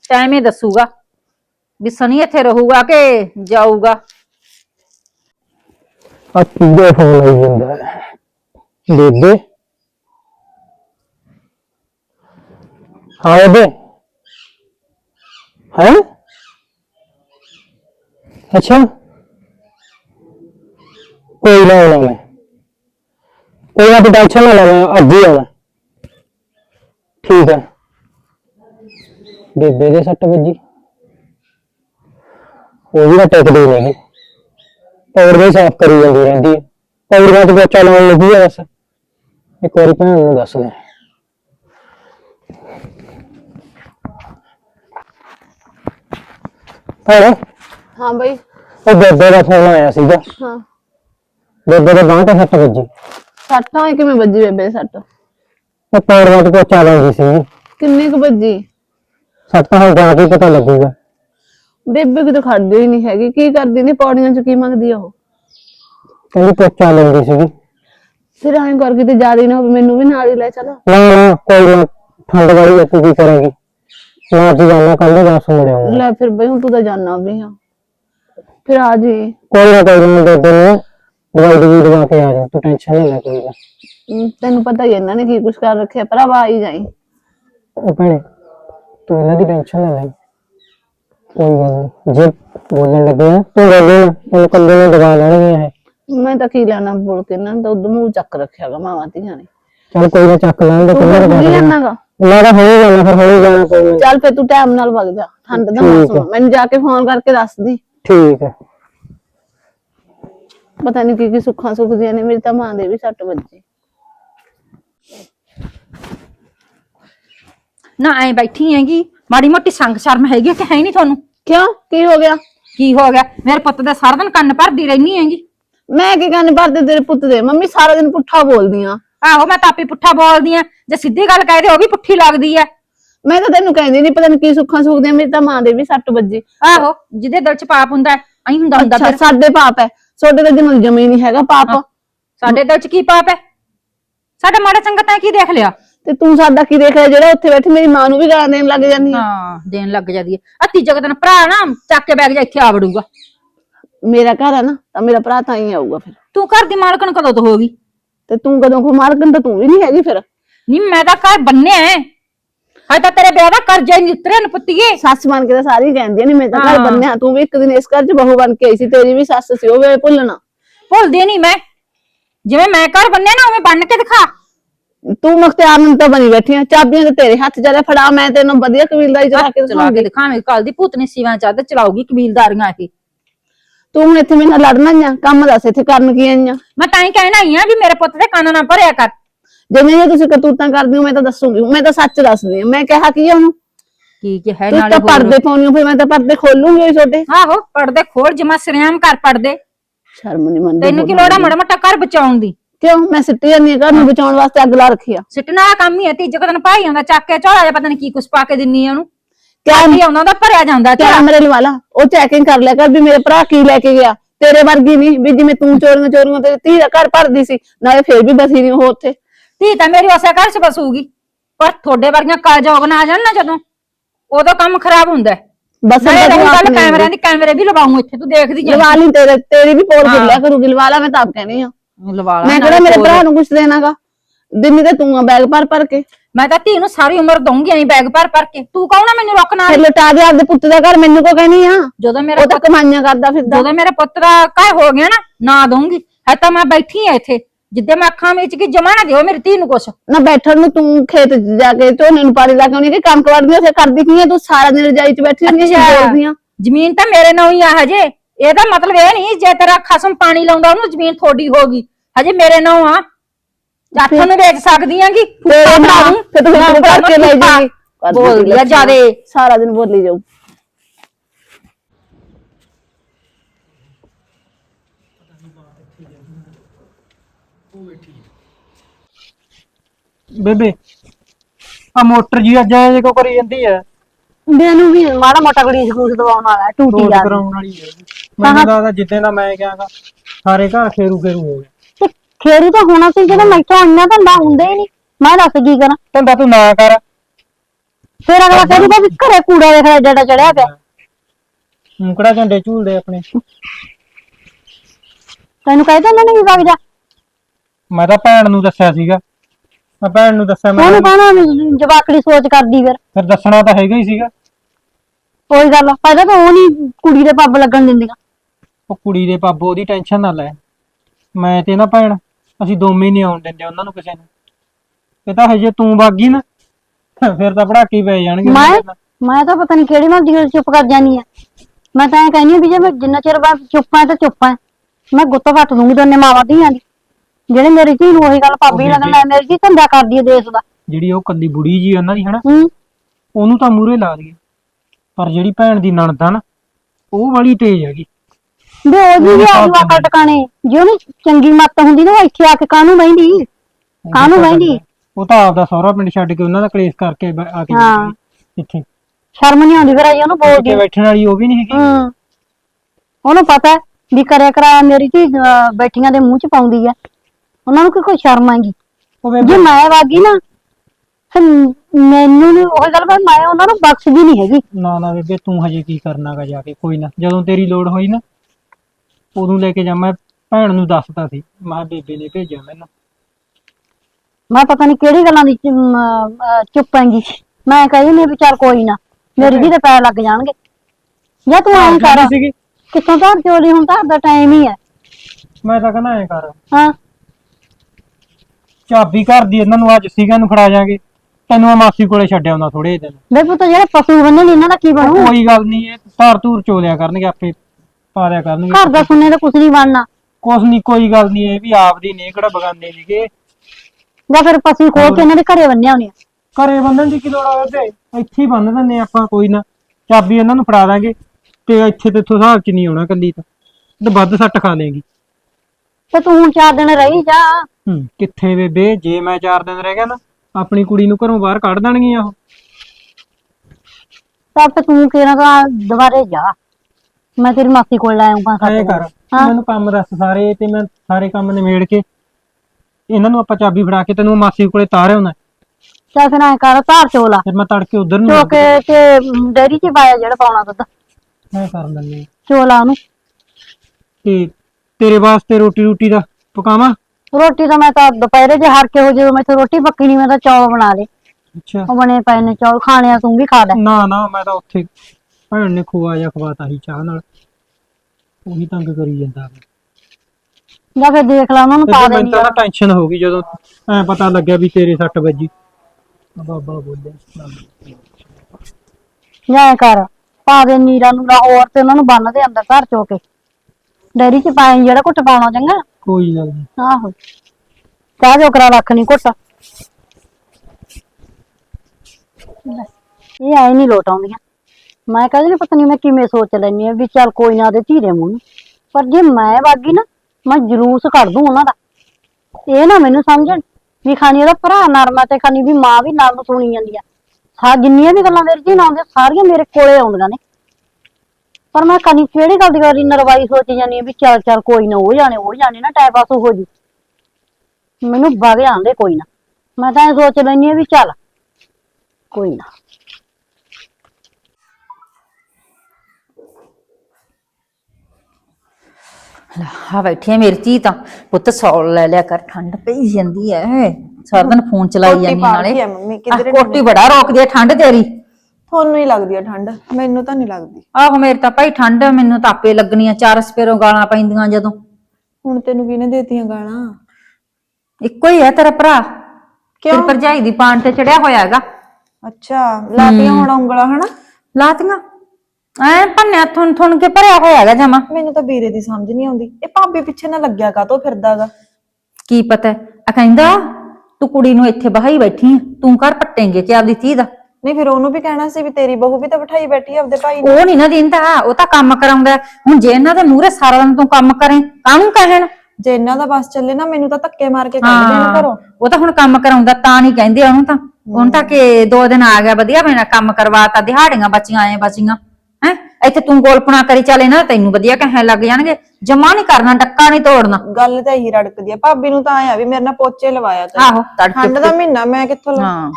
ਟਾਈਮ ਹੀ ਦੱਸੂਗਾ। ਵੀ ਸਨੀ ਇੱਥੇ ਰਹੂਗਾ ਕਿ ਜਾਊਗਾ। ਆ ਕਿਹਦਾ ਫੋਨ ਆਈ ਜਾਂਦਾ ਬੇਬੇ ਹਾਂ ਬੇਬੇ ਹੈ ਅੱਛਾ ਕੋਈ ਨਾ ਨਾ ਮੈਂ ਕੋਈ ਨਾ ਤੂੰ ਟੈਨਸ਼ਨ ਨਾ ਲੈ ਮੈਂ ਅੱਜ ਹੀ ਆਉਣਾ ਠੀਕ ਹੈ ਬੇਬੇ ਦੇ ਸੱਟ ਵੱਜੀ ਉਹ ਵੀ ਨਾ ਟਿਕਦੀ ਨਹੀਂ ਪੌੜ ਦੇ ਸਾਫ਼ ਕਰੀ ਜਾਂਦੀ ਰਹਿੰਦੀ ਹੈ ਪੌੜ ਦਾ ਤੇ ਪੋਚਾ ਲਾਉਣ ਲੱਗੀ ਆ ਬਸ ਇੱਕ ਵਾਰੀ ਭੈਣ ਨੂੰ ਦੱਸ ਦੇ ਭੈਣ ਹਾਂ ਬਈ ਉਹ ਬੇਬੇ ਦਾ ਫੋਨ ਆਇਆ ਸੀਗਾ ਹਾਂ ਬੇਬੇ ਦੇ ਬਾਂਹ ਤੇ ਸੱਟ ਵੱਜੀ ਸੱਟਾਂ ਇਹ ਕਿਵੇਂ ਵੱਜੀ ਬੇਬੇ ਦੇ ਸੱਟ ਉਹ ਪੌੜ ਦਾ ਤੇ ਪੋਚਾ ਲਾਉਂਦੀ ਸੀ ਕਿੰਨੀ ਕੁ ਵੱਜੀ ਸੱਟ ਤਾਂ ਹੁਣ ਜਾ ਕੇ ਪਤਾ ਲੱਗੂਗਾ ਬੇਬੇ ਕਿਤੇ ਖੜਦੀ ਹੀ ਨਹੀਂ ਹੈਗੀ। ਕੀ ਕਰਦੀ ਨੇ ਪੌੜੀਆਂ ਚ ਕੀ ਮੰਗਦੀ ਆ ਉਹ? ਕਹਿੰਦੀ ਪੋਚਾ ਲਾਉਂਦੀ ਸੀਗੀ। ਫਿਰ ਐਂ ਕਰ ਕਿਤੇ ਜ਼ਿਆਦਾ ਨਾ ਹੋਵੇ ਮੈਨੂੰ ਵੀ ਨਾਲ ਹੀ ਲੈ ਚਲੋ। ਨਾ ਨਾ ਕੋਈ ਨਾ ਠੰਡ ਵਾਲੀ ਹੈ ਤੂੰ ਕੀ ਕਰੇਗੀ? ਮੈਂ ਅੱਜ ਜਾਣਾ ਕੱਲ ਨੂੰ ਦੱਸ ਮੁੜ ਆਉਂਗਾ ਲੈ ਫਿਰ ਬਈ ਹੁਣ ਤੂੰ ਤਾਂ ਜਾਣਾ ਵੀ ਆ। ਫਿਰ ਆ ਜੀ। ਕੋਈ ਨਾ ਕੋਈ ਨਾ ਬੇਬੇ ਨੂੰ ਦਵਾਈ ਦਵਾਈ ਦਵਾ ਕੇ ਆ ਜਾ ਤੂੰ ਟੈਨਸ਼ਨ ਨਾ ਲੈ ਕੋਈ ਨਾ। ਤੈਨੂੰ ਪਤਾ ਹੀ ਇਹਨਾਂ ਨੇ ਕੀ ਕੁਛ ਕਰ ਰੱਖਿਆ ਭਰਾਵਾ ਆ ਹੀ ਜਾਈ। ਉਹ ਭੈਣੇ ਤੂੰ ਇਹਨਾਂ ਦੀ ਟੈਨਸ਼ਨ ਨਾ ਲੈ। ਕੋਈ ਗੱਲ ਨਹੀਂ ਜੇ ਬੋਲਣ ਲੱਗੇ ਆ ਤੂੰ ਗੱਲ ਨਾ ਉਹ ਕੱਲੇ ਨੂੰ ਦਵਾ ਲੈਣਗੇ ਇਹ ਮੈਂ ਤਾਂ ਕੀ ਲੈਣਾ ਬੋਲ ਕੇ ਇਹਨਾਂ ਨੇ ਤਾਂ ਉਦੋਂ ਮੂੰਹ ਚੱਕ ਰੱਖਿਆਗਾ ਮਾਵਾਂ ਧੀਆਂ ਨੇ ਚੱਲ ਕੋਈ ਨਾ ਚੱਕ ਲੈਣ ਦੇ ਤੂੰ ਕਿੰਨਾ ਤਾਂ ਕੁ ਨਹੀਂ ਪੈਸਾ ਜਾਣਾਗਾ ਮੈਂ ਤਾਂ ਹੋਈ ਜਾਣਾ ਫਿਰ ਹੋਈ ਜਾਣਾ ਕੋਈ ਨਾ। ਚੱਲ ਫਿਰ ਤੂੰ ਟਾਈਮ ਨਾਲ ਵਗ ਜਾ ਠੰਡ ਦਾ ਠੀਕ ਮੌਸਮ ਆ। ਮੈਨੂੰ ਜਾ ਕੇ ਫੋਨ ਕਰਕੇ ਦੱਸ ਦੀ ਠੀਕ ਹੈ ਪਤਾ ਨਹੀਂ ਕੀ ਕੀ ਸੁੱਖਾਂ ਸੁੱਖਦੀਆਂ ਨੇ ਮੇਰੀ ਤਾਂ ਮਾਂ ਦੇ ਵੀ ਸੱਟ ਵੱਜੀ ਨਾ ਐ ਬੈਠੀ ਹੈਗੀ ਮਾੜੀ ਮੋਟੀ ਸੰਗ ਸ਼ਰਮ ਹੈਗੀ ਕਿ ਹੈ ਨਹੀਂ ਤੁਹਾਨੂੰ ਕਿਉਂ? ਕੀ ਹੋ ਗਿਆ? ਕੀ ਹੋ ਗਿਆ? ਮੇਰੇ ਪੁੱਤ ਦੇ ਸਾਰਾ ਦਿਨ ਕੰਨ ਭਰਦੀ ਰਹਿਨੀ ਹੈਗੀ। ਮੈਂ ਕੀ ਕੰਨ ਭਰਦੇ ਤੇਰੇ ਪੁੱਤ ਦੇ? ਮੰਮੀ ਸਾਰਾ ਦਿਨ ਪੁੱਠਾ ਬੋਲਦੀ ਆ। ਆਹੋ ਮੈਂ ਤਾਂ ਆਪੇ ਪੁੱਠਾ ਬੋਲਦੀ ਆ। ਜੇ ਸਿੱਧੀ ਗੱਲ ਕਹਦੇ ਉਹ ਵੀ ਪੁੱਠੀ ਲੱਗਦੀ ਐ। ਮੈਂ ਤਾਂ ਤੈਨੂੰ ਕਹਿੰਦੀ ਨਹੀਂ ਪਤਾ ਨਹੀਂ ਕੀ ਸੁੱਖਾਂ ਸੁਖਦੀਆਂ ਮੇਰੀ ਤਾਂ ਮਾਂ ਦੇ ਵੀ ਸੱਟ ਵੱਜੀ। ਆਹੋ ਜਿਹਦੇ ਦਿਲ 'ਚ ਪਾਪ ਹੁੰਦਾ ਐਂ ਹੁੰਦਾ ਹੁੰਦਾ ਫਿਰ ਸਾਡੇ ਪਾਪ ਹੈ ਤੁਹਾਡੇ ਤਾਂ ਜਮੀ ਨਹੀਂ ਹੈਗਾ ਪਾਪ। ਸਾਡੇ ਦਿਲ 'ਚ ਕੀ ਪਾਪ ਐ? ਸਾਡਾ ਮਾੜਾ ਚੰਗਾ ਤਾਂ ਕੀ ਦੇਖ ਲਿਆ? ਤੇ ਤੂੰ ਸਾਡਾ ਕੀ ਦੇਖ ਰਿਹਾ? ਜਿਹੜਾ ਉੱਥੇ ਬੈਠੀ ਮੇਰੀ ਮਾਂ ਨੂੰ ਵੀ ਗਾਲਾਂ ਦੇਣ ਲੱਗ ਜਾਂਦੀ ਆ ਹਾਂ ਦੇਣ ਲੱਗ ਜਾਂਦੀ ਐ ਆ ਤੀਜੇ ਕੁ ਦਿਨ ਭਰਾ ਨਾ ਚੱਕ ਕੇ ਬੈਗ ਜਾ ਇੱਥੇ ਆ ਵੜੂਗਾ। ਮੇਰਾ ਘਰ ਹੈ ਨਾ ਤਾਂ ਮੇਰਾ ਭਰਾ ਤਾਂ ਹੀ ਆਊਗਾ ਫਿਰ। ਤੂੰ ਘਰ ਦੀ ਮਾਲਕਣ ਕਦੋਂ ਤੋਂ ਹੋ ਗਈ? ਤੇ ਤੂੰ ਕਦੋਂ ਕੋ ਮਾਲਕਨ ਤਾਂ ਤੂੰ ਵੀ ਨਹੀਂ ਹੈਗੀ ਫਿਰ। ਨਹੀਂ ਮੈਂ ਤਾਂ ਘਰ ਬੰਨਿਆ ਐ ਹਜੇ ਤਾਂ ਤੇਰੇ ਵਿਆਹ ਦਾ ਕਰਜ਼ਾ ਹੀ ਨਹੀਂ ਉਤਰਿਆ ਨਪੁੱਤੀਏ। ਸੱਸ ਬਣ ਕੇ ਤਾਂ ਸਾਰੀ ਕਹਿੰਦੀ ਨੇ ਮੈਂ ਤਾਂ ਘਰ ਹਾਂ। ਬੰਨਿਆ। ਤੂੰ ਵੀ ਇੱਕ ਦਿਨ ਇਸ ਘਰ 'ਚ ਬਹੂ ਬਣ ਕੇ ਆਈ ਸੀ ਤੇਰੀ ਵੀ ਸੱਸ ਸੀ ਉਹ ਵੇ ਭੁੱਲਣਾ। ਭੁੱਲਦੀ ਨਹੀਂ ਮੈਂ। ਜਿਵੇਂ ਮੈਂ ਘਰ ਬੰਨਿਆ ਨਾ ਉਵੇਂ ਬੰਨ ਕੇ ਦਿਖਾ। ਤੂੰ ਮੁਖਤਿਆਰ ਨੂੰ ਤਾਂ ਬਣੀ ਬੈਠੀ ਆ। ਚਾਬੀਆਂ ਤੇ ਤੇਰੇ ਹੱਥ ਜਰਾ ਫੜਾ ਮੈਂ ਤੈਨੂੰ ਵਧੀਆ ਕਬੀਲਦਾਰੀ ਚਲਾ ਕੇ ਚਲਾ ਕੇ ਦਿਖਾਉਂਗੀ। ਦਿਖਾਵੇਂ ਕੱਲ ਦੀ ਭੂਤਨੀ ਸਿਵਾਂ ਚੱਦ ਚਲਾਉਗੀ ਕਬੀਲਦਾਰੀਆਂ ਇਹ ਤੂੰ ਹੁਣ ਇੱਥੇ ਮੇਰੇ ਨਾਲ ਲੜਨਾ ਜਾਂ ਕੰਮ ਦੱਸ ਇੱਥੇ ਕਰਨ ਕੀ ਆਈਆਂ। ਮੈਂ ਤਾਂ ਹੀ ਕਹਿਣਾ ਹੀ ਆ ਵੀ ਮੇਰੇ ਪੁੱਤ ਦੇ ਕੰਨ ਨਾ ਭਰਿਆ ਕਰ। ਜਿਵੇਂ ਜੇ ਤੁਸੀਂ ਕਰਤੂਤਾਂ ਕਰਦੇ ਹੋ ਮੈਂ ਤਾਂ ਦੱਸੂਗੀ। ਮੈਂ ਤਾਂ ਸੱਚ ਦੱਸਦੀ ਹਾਂ। ਮੈਂ ਕਿਹਾ ਕੀ ਆ ਉਹਨੂੰ? ਕੀ ਕੀ ਹੈ ਤੂੰ ਨਾਲੇ ਤਾਂ ਹੋਰ? ਪਰਦੇ ਪਾਉਣੀ ਹੋ ਫਿਰ ਮੈਂ ਤਾਂ ਪਰਦੇ ਖੋਲੂੰਗੀ ਹੋਈ ਛੋਟੇ ਆਹੋ ਪੜਦੇ ਖੋਲ ਜਮਾ ਸਰਿਆਮ ਕਰ ਪੜਦੇ ਸ਼ਰਮ ਨਹੀਂ ਮੰਨਦੀ ਤੈਨੂੰ ਕੀ ਲੋੜ ਆ ਮੜਾ ਮਟਾ ਘਰ ਬਚਾਉਣ ਦੀ? ਕਿਉਂ? ਮੈਂ ਸਿੱਟੀ ਜਾਂਦੀ ਹਾਂ ਘਰ ਨੂੰ ਬਚਾਉਣ ਵਾਸਤੇ ਅੱਗ ਲਾ ਰੱਖੀ ਆ। ਸਿੱਟਣ ਵਾਲਾ ਕੰਮ ਹੀ ਹੈ ਤੀਜੇ ਕੁ ਦਿਨ ਭਾਈ ਆਉਂਦਾ ਚੱਕ ਕੇ ਝੋਲਾ ਜਿਹਾ ਪਤਾ ਨਹੀਂ ਕੀ ਕੁਛ ਪਾ ਕੇ ਦਿੰਨੀ ਆ ਉਹਨੂੰ। ਕਿਆ ਕੀ ਆਉਂਦਾ ਉਹਦਾ ਭਰਿਆ ਜਾਂਦਾ ਝੋਲਾ। ਕੈਮਰੇ ਲਵਾ ਲਾ ਉਹ ਚੈਕਿੰਗ ਕਰ ਲਿਆ ਕਰ ਵੀ ਮੇਰੇ ਭਰਾ ਕੀ ਲੈ ਕੇ ਗਿਆ। ਤੇਰੇ ਵਰਗੀ ਨਹੀਂ ਵੀ ਜਿਵੇਂ ਤੂੰ ਚੋਰੀਆਂ ਚੋਰੀਆਂ ਤੇਰੀ ਧੀ ਦਾ ਘਰ ਭਰਦੀ ਸੀ ਨਾਲੇ ਫੇਰ ਵੀ ਬਸੀ ਨਹੀਂ ਉਹ ਉੱਥੇ। ਧੀ ਤਾਂ ਮੇਰੀ ਉਸੇ ਘਰ 'ਚ ਬਸੂਗੀ। ਪਰ ਤੁਹਾਡੇ ਵਰਗੀਆਂ ਕਾਜੋਗ ਨਾ ਆ ਜਾਣ ਨਾ ਜਦੋਂ ਉਦੋਂ ਕੰਮ ਖਰਾਬ ਹੁੰਦਾ ਹੈ। ਬਸ ਨਾਲੇ ਰਹੀ ਤੂੰ ਗੱਲ ਕੈਮਰਿਆਂ ਦੀ ਕੈਮਰੇ ਵੀ ਲਵਾਉਂ ਇੱਥੇ ਤੂੰ ਦੇਖਦੀ ਜਾ। ਲਵਾ ਲਈ ਤੇਰੇ ਤੇਰੀ ਵੀ ਪੋਲ ਹਾਂ। ਖੁੱਲਿਆ ਕਰੂਗੀ ਲਵਾ ਲਾ ਮੈਂ ਤਾਂ ਆਪ ਕਹਿਣੀ ਆ ਲਵਾ ਲਾ ਮੈਂ ਨਾਲੇ ਕਿਹੜਾ ਮੇਰੇ। ਭਰਾ ਨੂੰ ਕੁਛ ਦੇਣਾਗਾ? ਦਿਨੀ ਤੇ ਤੂੰ ਆ ਬੈਗ ਭਰ ਭਰ ਕੇ। ਮੈਂ ਤਾਂ ਧੀ ਨੂੰ ਸਾਰੀ ਉਮਰ ਦਊਂਗੀ ਐਂ ਬੈਗ ਭਰ ਭਰ ਕੇ। ਤੂੰ ਆ ਮੈਨੂੰ ਰੋਕਣ ਫਿਰ ਲਟਾ ਦੇ ਆਪਦੇ ਪੁੱਤ ਦਾ ਘਰ ਮੈਨੂੰ ਕੋ ਕਹਿਣੀ ਆ? ਜਦੋਂ ਮੇਰਾ ਉਹ ਤਾਂ ਪੁੱਤ ਕਮਾਈਆਂ ਕਰਦਾ ਫਿਰਦਾ। ਜਦੋਂ ਮੇਰੇ ਪੁੱਤ ਦਾ ਘਰ ਹੋ ਗਿਆ ਨਾ ਨਾ ਦਊਂਗੀ। ਹੈ ਤਾਂ ਮੈਂ ਬੈਠੀ ਆ ਇੱਥੇ। ਜਿੱਦੇ ਮੈਂ ਅੱਖਾਂ ਵਿੱਚ ਕੀ ਜਮਾ ਨਾ ਦਿਓ ਮੇਰੀ ਧੀ ਨੂੰ ਕੁਛ। ਨਾ ਬੈਠਣ ਨੂੰ ਤੂੰ ਖੇਤ 'ਚ ਜਾ ਕੇ ਝੋਨੇ ਨੂੰ ਪਾਣੀ ਲਾ ਕੇ ਆਉਣੀ ਕਿ ਕਣਕ ਵੜਦੀ ਉੱਥੇ ਕਰਦੀ ਕੀ ਆ? ਤੂੰ ਸਾਰਾ ਦਿਨ ਰਜਾਈ 'ਚ ਬੈਠੀ ਰਹਿੰਦੀ ਆ ਅੱਛਾ। ਬੋਲਦੀ ਆ ਜ਼ਮੀਨ ਤਾਂ ਮੇਰੇ ਨਾਂ ਹੀ ਆ ਹਜੇ। ਇਹਦਾ ਮਤਲਬ ਇਹ ਨਹੀਂ ਜੇ ਤੇਰਾ ਖਸਮ ਪਾਣੀ ਲਾਉਂਦਾ ਉਹਨੂੰ ਜ਼ਮੀਨ ਥੋੜੀ ਹੋਗੀ ਹਜੇ ਮੇਰੇ ਨਾਂ ਆ। ਜੱਟ ਨੂੰ ਵੇਚ ਸਕਦੀ ਆਂਗੀ ਫਿਰ ਲੈ ਬੋਲਦੀ ਆ ਸਾਰਾ ਦਿਨ ਬੋਲੀ ਜਾਊ। ਬੇਬੇ ਆ ਮੋਟਰ ਜੀ ਅੱਜ ਐ ਕੋ ਕਰੀ ਜਾਂਦੀ ਐ? ਮੈਨੂੰ ਵੀ ਮਾੜਾ ਮੋਟਾ ਗੜੀ ਸਕੂਸ ਦਵਾਉਣ ਵਾਲਾ ਟੂਟੀ ਆ ਕਰਾਉਣ ਵਾਲੀ ਐ ਮੈਨੂੰ ਲੱਗਦਾ ਜਿੱਦਾਂ ਦਾ ਮੈਂ ਗਿਆਗਾ ਸਾਰੇ ਘਰ ਖੇਰੂ ਖੇਰੂ ਹੋ ਗਏ। ਤੇ ਖੇਰੂ ਤਾਂ ਹੋਣਾ ਸੀ ਜਦੋਂ ਮੈਥੋਂ ਇੰਨਾ ਧੰਦਾ ਹੁੰਦਾ ਹੀ ਨਹੀਂ। ਮੈਂ ਦੱਸ ਕੀ ਕਰਾਂ? ਧੰਦਾ ਤੂੰ ਨਾ ਕਰ। ਫਿਰ ਅਗਲਾ ਕਹਿੰਦਾ ਵੀ ਘਰੇ ਕੂੜਾ ਦੇਖ ਲੈ ਡੇਡਾ ਚੜਿਆ ਪਿਆ। ਕਿਹੜਾ ਝੰਡੇ ਝੂਲਦੇ ਆਪਣੇ? ਤੈਨੂੰ ਕਹਿੰਦਾ ਉਹਨਾਂ ਨੇ ਵੀ ਵਗ ਜਾ। ਮੈਂ ਤਾਂ ਭੈਣ ਨੂੰ ਦੱਸਿਆ ਸੀਗਾ। ਮੈਂ ਭੈਣ ਨੂੰ ਦੱਸਿਆ ਮੈਂ ਉਹਨੂੰ ਕਹਣਾ ਜਵਾਕੜੀ ਸੋਚ ਕਰਦੀ ਫਿਰ। ਫਿਰ ਦੱਸਣਾ ਤਾਂ ਹੈਗਾ ਹੀ ਸੀਗਾ। ਕੋਈ ਗੱਲ ਆ, ਪਹਿਲਾਂ ਤਾਂ ਉਹ ਨਹੀਂ ਕੁੜੀ ਦੇ ਪੱਬ ਲੱਗਣ ਦਿੰਦੀਆਂ। ਉਹ ਕੁੜੀ ਦੇ ਪਾਬੋ ਉਹਦੀ ਟੈਨਸ਼ਨ ਨਾ ਲੈ। ਮੈਂ ਤੇ ਨਾ ਭੈਣ ਅਸੀਂ ਦੋਵੇਂ ਨਹੀਂ ਆਉਣ ਦਿੰਦੇ ਉਹਨਾਂ ਨੂੰ ਕਿਸੇ ਨੂੰ। ਇਹ ਤਾਂ ਹਜੇ ਤੂੰ ਬਾਗੀ ਨਾ ਫਿਰ ਤਾਂ ਪੜਾਕੀ ਪੈ ਜਾਣਗੇ। ਮੈਂ ਨਾਲ। ਮੈਂ ਤਾਂ ਪਤਾ ਨਹੀਂ ਕਿਹੜੀ ਮਰਜ਼ੀ ਨਾਲ ਚੁੱਪ ਕਰ ਜਾਨੀ ਆ। ਮੈਂ ਤਾਂ ਇਹ ਕਹਿੰਦੀ ਆ ਵੀ ਜੇ ਮੈਂ ਜਿੰਨਾ ਚਿਰ ਬਾਅਦ ਚੁੱਪ ਆ ਤਾਂ ਚੁੱਪ ਆ। ਮੈਂ ਗੁੱਤ ਵੱਟ ਦੂੰਗੀ ਦੋਨੇ ਮਾਵਾਂ ਧੀਆਂ ਦੀ। ਜਿਹੜੇ ਮੇਰੀ ਧੀ ਨੂੰ ਉਹੀ ਗੱਲ ਭਾਬੀ ਲੱਗਣ ਲੈ ਮੇਰੀ ਧੀ ਧੰਦਾ ਕਰਦੀ ਹੈ ਦੇਸ਼ ਦਾ। ਜਿਹੜੀ ਉਹ ਕੱਲੀ ਬੁੜੀ ਜੀ ਉਹਨਾਂ ਦੀ ਹਨਾ? ਹੂੰ। ਉਹਨੂੰ ਤਾਂ ਮੂਰੇ ਲਾ ਦਈਏ। ਪਰ ਜਿਹੜੀ ਭੈਣ ਦੀ ਨਣਦ ਆ ਨਾ ਉਹ ਬੜੀ ਤੇਜ਼ ਹੈਗੀ। ਵੀ ਉਹਦੀ ਵੀ ਆਜੂ ਆ ਟਿਕਾਣੇ ਜੇ ਉਹਨੂੰ ਚੰਗੀ ਮੱਤ ਹੁੰਦੀ ਨਾ ਉਹ ਇੱਥੇ ਆ ਕੇ ਕਾਹਨੂੰ ਬੈਂਦੀ ਕਾਹਨੂੰ ਬੈਂਦੀ ਉਹ ਤਾਂ ਆਪਦਾ ਸਹੁਰਾ ਪਿੰਡ ਛੱਡ ਕੇ ਉਹਨਾਂ ਦਾ ਕਲੇਸ਼ ਕਰਕੇ ਬ- ਆ ਕੇ ਹਾਂ। ਬੈਠੀ ਇੱਥੇ। ਸ਼ਰਮ ਨਹੀਂ ਆਉਂਦੀ ਫਿਰ ਆਈ ਉਹਨੂੰ ਬੋਲਦੀ ਕੇ ਬੈਠਣ ਵਾਲੀ ਉਹ ਵੀ ਨਹੀਂ ਹੈਗੀ। ਹੂੰ। ਉਹਨੂੰ ਪਤਾ ਹੈ ਵੀ ਕਰਿਆ ਕਰਾਇਆ ਮੇਰੀ ਧੀ ਅਹ, ਬੈਠੀਆਂ ਦੇ ਮੂੰਹ ਚ ਪਾਉਂਦੀ ਆ। ਉਹਨਾਂ ਨੂੰ ਕੀ ਕੋਈ ਸ਼ਰਮ ਆਂਗੀ ਉਹ ਜੇ ਮੈਂ ਵਾਗੀ ਨਾ ਫਿਰ ਮੈਨੂੰ ਨੀ ਉਹ ਗੱਲ ਪਰ ਮੈਂ ਉਹਨਾਂ ਨੂੰ ਬਖਸ਼ਦੀ ਨਹੀਂ ਹੈਗੀ। ਨਾ ਨਾ ਬੇਬੇ ਤੂੰ ਹਜੇ ਕੀ ਕਰਨਾਗਾ ਜਾ ਕੇ? ਕੋਈ ਨਾ ਜਦੋਂ ਤੇਰੀ ਲੋੜ ਹੋਈ ਨਾ ਉਦੋਂ ਲੈ ਕੇ ਜਾ। ਮੈਂ ਭੈਣ ਨੂੰ ਦੱਸਤਾ ਸੀ। ਮਾਂ ਬੇਬੇ ਨੇ ਭੇਜਿਆ ਮੈਨੂੰ। ਮੈਂ ਪਤਾ ਨਹੀਂ ਕਿਹੜੀ ਗੱਲਾਂ ਦੀ ਚੁ- ਅਮ, ਅਹ, ਚੁੱਪ ਆਂਗੀ ਮੈਂ ਕਹਿੰਦੀ ਨਹੀਂ ਵੀ ਚੱਲ ਕੋਈ ਨਾ। ਮੇਰੀ ਵੀ ਤੇ ਪੈਰ ਲੱਗ ਜਾਣਗੇ। ਜਾਂ ਤੂੰ ਐਂ ਕਰ। ਸੀਗੀ? ਕਿੱਥੋਂ ਧਰ ਚੋਲੀ ਹੁਣ ਧਰ ਦਾ ਟਾਈਮ ਹੀ ਹੈ। ਮੈਂ ਤਾਂ ਕਹਿੰਦਾ ਐ ਕਰ। ਹਾਂ। ਚਾਬੀ ਘਰ ਦੀ ਇਹਨਾਂ ਨੂੰ ਅੱਜ ਸੀਗਾ ਨੂੰ ਫੜਾ ਜਾਾਂਗੇ। ਤੈਨੂੰ ਮਾਸੀ ਕੋਲੇ ਛੱਡਿਆ ਹੁੰਦਾ ਥੋੜੇ ਦਿਨ। ਬੇ ਪੁੱਤ ਜਿਹੜੇ ਪਸ਼ੂ ਬੰਨੇ ਨੇ ਇਹਨਾਂ ਦਾ ਕੀ ਬਣੂ? ਕੋਈ ਗੱਲ ਨਹੀਂ ਇਹ ਧਾਰ ਧੂਰ ਚੋਲਿਆ ਕਰਨਗੇ ਆਪੇ ਪਾ ਦਿਆ ਕਰਨਗੇ। ਘਰ ਦਾ ਸੁਣਨੇ ਦਾ ਕੁਝ ਨਹੀਂ ਬਣਨਾ। ਕੁਛ ਨਹੀਂ ਕੋਈ ਗੱਲ ਨਹੀਂ ਇਹ ਵੀ ਆਪਦੀ ਨੇ ਕਿਹੜਾ ਬਗਾਨੇ ਨੇਗੇ। ਜਾਂ ਫਿਰ ਪਸ਼ੂ ਖੋਲ ਕੇ ਇਹਨਾਂ ਦੇ ਘਰੇ ਬੰਨਿਆ ਹੋਣੇ ਘਰੇ ਬੰਨਣ ਦੀ ਕੀ ਲੋੜ ਆ ਤੇ ਇੱਥੇ ਹੀ ਬੰਨ ਦਿੰਨੇ ਆਪਾਂ ਕੋਈ ਨਾ। ਚਾਬੀ ਇਹਨਾਂ ਨੂੰ ਫੜਾ ਦਾਂਗੇ ਤੇ ਇੱਥੇ ਤੇ ਹਿਸਾਬ ਚ ਨਹੀਂ ਆਉਣਾ ਕੱਲੀ ਤਾਂ। ਤੇ ਵੱਧ ਸੱਟ ਖਾ ਲੇਗੀ ਤੇ ਤੂੰ ਹੁਣ ਚਾਰ ਦਿਨ ਰਹੀ ਜਾ। ਹੂੰ ਕਿੱਥੇ ਬੇਬੇ? ਜੇ ਮੈਂ 4 ਦਿਨ ਰਹਿ ਗਿਆ ਨਾ ਆਪਣੀ ਕੁੜੀ ਨੂੰ ਘਰੋਂ ਬਾਹਰ ਕੱਢ ਦੇਣਗੀਆਂ ਉਹ। ਤਾਂ ਫਿਰ ਤੂੰ ਕਿਹੜਾ ਤਾਂ ਦੁਬਾਰੇ ਜਾ। ਮੈਂ ਤੇਰੀ ਮਾਸੀ ਕੋਲ ਲੈ ਆਉਂਗਾ ਐਂ ਕਰ ਮੈਨੂੰ ਕੰਮ ਦੱਸ ਸਾਰੇ ਤੇ ਮੈਂ ਸਾਰੇ ਕੰਮ ਨਿਬੇੜ ਕੇ ਇਹਨਾਂ ਨੂੰ ਆਪਾਂ ਚਾਬੀ ਫੜਾ ਕੇ ਤੈਨੂੰ ਮਾਸੀ ਕੋਲੇ ਤਾਰ ਆਉਣਾ। ਚੱਲ ਫਿਰ ਐਂ ਕਰ ਧਾਰ ਚੋਲਾ ਫਿਰ ਮੈਂ ਤੜਕੇ ਉਧਰ ਨੂੰ ਚੋ ਕੇ ਤੇ ਡੈਰੀ ਚ ਪਾਇਆ ਜਿਹੜਾ ਪਾਉਣਾ ਦੁੱਧ। ਮੈਂ ਕਰ ਲੈਂਦੀ ਚੋਲਾ ਉਹਨੂੰ। ਤੇ ਤੇਰੇ ਵਾਸਤੇ ਰੋਟੀ ਰੋਟੀ ਦਾ ਪਕਾਵਾਂ? ਰੋਟੀ ਤਾਂ ਮੈਂ ਤਾਂ ਦੁਪਹਿਰੇ ਜੇ ਹਰ ਕੇ ਹੋ ਜਦੋਂ ਮੈਂ ਰੋਟੀ ਪੱਕੀ ਨਹੀਂ ਮੈਂ ਤਾਂ ਚੌਲ ਬਣਾ ਲੇ ਅੱਛਾ। ਉਹ ਬਣੇ ਪਏ ਨੇ ਚੌਲ ਖਾਣੇ ਆ ਤੂੰ ਵੀ ਖਾ ਲੈ। ਨਾ ਨਾ ਮੈਂ ਤਾਂ ਉੱਥੇ ਭੈਣ ਨੇ ਖੋਆ ਜਾਂ ਖਵਾਤਾ ਸੀ ਚਾਹ ਨਾਲ। ਉਹੀ ਤੰਗ ਕਰੀ ਜਾਂਦਾ। ਜਾਂ ਫਿਰ ਦੇਖ ਲਾ ਉਹਨਾਂ ਨੂੰ ਤੇ ਪਾ ਮੈਨੂੰ ਦੇਣੀ ਤਾਂ ਟੈਨਸ਼ਨ ਹੋ ਗਈ ਜਦੋਂ ਐ ਪਤਾ ਲੱਗਿਆ ਵੀ ਤੇਰੇ ਸੱਟ ਵੱਜੀ। ਬਾਬਾ ਬੋਲਿਆ। ਜਾਂ ਐਂ ਕਰ ਪਾ ਦੇ ਨੀਰਾ ਨੂੰ ਲਾਹੌਰ ਤੇ ਉਹਨਾਂ ਨੂੰ ਬੰਨ ਦੇ ਅੰਦਰ ਘਰ ਚੋ ਕੇ। ਡੈਰੀ ਚ ਪਾਏ ਜਿਹੜਾ ਕੁੱਟ ਪਾਉਣਾ ਚੰਗਾ। ਕੋਈ ਗੱਲ ਨਹੀਂ ਆਹੋ। ਚਾਹ ਜੋ ਕਰਾ ਰੱਖ ਨਹੀਂ ਘੁੱਟ। ਲੈ, ਇਹ ਆਏ ਨਹੀਂ ਲੋਟ ਆਉਂਦੀਆਂ। ਮੈਂ ਕਹਿੰਦੀ ਪਤਾ ਨਹੀਂ ਮੈਂ ਕਿਵੇਂ ਸੋਚ ਲੈਣੀ ਆ ਵੀ ਚੱਲ ਕੋਈ ਨਾ ਦੇ ਧੀਰੇ ਮੂੰਹ ਨੂੰ। ਪਰ ਜੇ ਮੈਂ ਵਾਗੀ ਨਾ ਮੈਂ ਜਲੂਸ ਕੱਢ ਦੂੰ ਉਹਨਾਂ ਦਾ। ਇਹ ਨਾ ਮੈਨੂੰ ਸਮਝਣ ਵੀ ਖਾਣੀ ਉਹਦਾ ਭਰਾ ਨਰਮਾ ਤੇ ਖਾਨੀ ਵੀ ਮਾਂ ਵੀ ਨਰਮ ਸੁਣੀ ਜਾਂਦੀ ਆ। ਸਾ ਜਿੰਨੀਆਂ ਵੀ ਗੱਲਾਂ ਮੇਰੇ ਜੀ ਨਾ ਆਉਂਦੀਆਂ ਸਾਰੀਆਂ ਮੇਰੇ ਕੋਲੇ ਆਉਂਦੀਆਂ ਨੇ। ਪਰ ਮੈਂ ਕਨੀ ਕਿਹੜੀ ਗੱਲ ਦੀ ਵਾਰੀ ਨਰਵਾਈ ਸੋਚੀ ਜਾਂਦੀ ਆ ਵੀ ਚੱਲ ਚੱਲ ਕੋਈ ਨਾ ਹੋ ਜਾਣੇ ਹੋ ਜਾਣੇ ਨਾ ਟਾਈਮ ਪਾਸ ਹੋ ਜੀ ਮੈਨੂੰ ਵਗ ਆਂਦੇ ਕੋਈ ਨਾ। ਮੈਂ ਤਾਂ ਇਹ ਸੋਚ ਲੈਣੀ ਆ ਵੀ ਚੱਲ ਕੋਈ ਨਾ। ਆ ਬੈਠੀ ਮੇਰੀ ਧੀ ਤਾਂ। ਪੁੱਤ ਸੌਲ ਲੈ ਲਿਆ ਕਰ ਠੰਡ ਪਈ ਜਾਂਦੀ ਐ। ਸਾਰਾ ਦਿਨ ਫੋਨ ਚਲਾਈ ਜਾਂਦੀ ਨਾਲੇ। ਕੋਟੀ ਬੜਾ ਰੋਕਦੀ ਆ ਠੰਡ ਤੇਰੀ। ਤੁਹਾਨੂੰ ਹੀ ਲੱਗਦੀ ਆ ਠੰਡ? ਮੈਨੂੰ ਤਾਂ ਨਹੀਂ ਲੱਗਦੀ। ਆਹੋ ਮੇਰੇ ਤਾਂ ਭਾਈ ਠੰਡ ਆ, ਮੈਨੂੰ ਤਾਂ ਆਪੇ ਲੱਗਣੀਆਂ ਚਾਰ ਸਪੇਰੋਂ ਗਾਲਾਂ ਪੈਂਦੀਆਂ ਜਦੋਂ। ਹੁਣ ਤੈਨੂੰ ਕਿਹਨੇ ਦੇਤੀਆਂ ਗਾਲਾਂ? ਇੱਕੋ ਹੀ ਆ ਤੇਰਾ ਭਰਾ। ਕਿਉਂ? ਤੇਰੀ ਭਰਜਾਈ ਦੀ ਪਾਣ ਤੇ ਚੜਿਆ ਹੋਇਆ ਹੈਗਾ। ਅੱਛਾ ਲਾਤੀਆਂ ਹੁਣ ਉਂਗਲਾਂ ਹਨਾ? ਲਾਤੀਆਂ? ਐ ਭੰਨਿਆ ਥੁਣ ਥੁਣ ਕੇ ਭਰਿਆ ਹੋਇਆ ਹੈਗਾ ਜਮਾ। ਮੈਨੂੰ ਤਾਂ ਵੀਰੇ ਦੀ ਸਮਝ ਨਹੀਂ ਆਉਂਦੀ। ਇਹ ਭਾਬੀ ਪਿੱਛੇ ਨਾ ਲੱਗਿਆ ਕਾਤੋਂ ਫਿਰਦਾਗਾ? ਕੀ ਪਤਾ ਆ ਕਹਿੰਦਾ ਤੂੰ ਕੁੜੀ ਨੂੰ ਇੱਥੇ ਬਹਾਈ ਬੈਠੀ ਆ। ਤੂੰ ਘਰ ਪੱਟੇਂਗੇ ਕਿ ਆਪਦੀ ਧੀ ਦਾ? ਨਹੀਂ ਫਿਰ ਉਹਨੂੰ ਵੀ ਕਹਿਣਾ ਸੀ ਵੀ ਤੇਰੀ ਬਹੂ ਵੀ ਤਾਂ ਬਿਠਾਈ ਬੈਠੀ ਆ ਆਪਦੇ ਭਾਈ ਨੂੰ। ਉਹ ਨਹੀਂ ਨਾ ਦਿੰਦਾ ਉਹ ਤਾਂ ਕੰਮ ਕਰਾਉਂਦਾ। ਹੁਣ ਜੇ ਇਹਨਾਂ ਦੇ ਮੂਹਰੇ ਸਾਰਾ ਦਿਨ ਤੂੰ ਕੰਮ ਕਰੇ ਕਾਹਨੂੰ ਕਹਿਣ? ਜੇ ਇਹਨਾਂ ਦਾ ਬਸ ਚੱਲੇ ਨਾ ਮੈਨੂੰ ਤਾਂ ਧੱਕੇ ਮਾਰ ਕੇ ਕੱਢ ਦੇਣ ਘਰੋਂ। ਉਹ ਤਾਂ ਹੁਣ ਕੰਮ ਕਰਾਉਂਦਾ ਤਾਂ ਨਹੀਂ ਕਹਿੰਦੇ ਉਹਨੂੰ ਤਾਂ। ਉਹਨੂੰ ਤਾਂ ਕਿ ਦੋ ਦਿਨ ਆ ਗਿਆ ਵਧੀਆ ਮੈਨਾਂ ਕੰਮ ਕਰਵਾਤਾ ਦਿਹਾੜੀਆਂ ਬਚੀਆਂ ਆਏ ਬਚੀਆਂ ਹੈ? ਇੱਥੇ ਤੂੰ ਗੋਲਪਣਾ ਕਰੀ ਚੱਲ ਇਹਨਾਂ ਦਾ ਤੈਨੂੰ ਵਧੀਆ ਕਹਿਣ ਲੱਗ ਜਾਣਗੇ। ਜਮਾ ਨਹੀਂ ਕਰਨਾ ਟੱਕਾ ਨਹੀਂ ਤੋੜਨਾ। ਗੱਲ ਤਾਂ ਇਹੀ ਰੜਕਦੀ ਆ। ਭਾਬੀ ਨੂੰ ਤਾਂ ਆਇਆ ਵੀ ਮੇਰੇ ਨਾਲ ਪੋਚੇ ਲਵਾਇਆ ਤਾ। ਆਹੋ ਤੜਕੇ ਠੰਡ ਦਾ ਮਹੀਨਾ ਮੈਂ ਕਿੱਥੋਂ ਲਾ ਹਾਂ।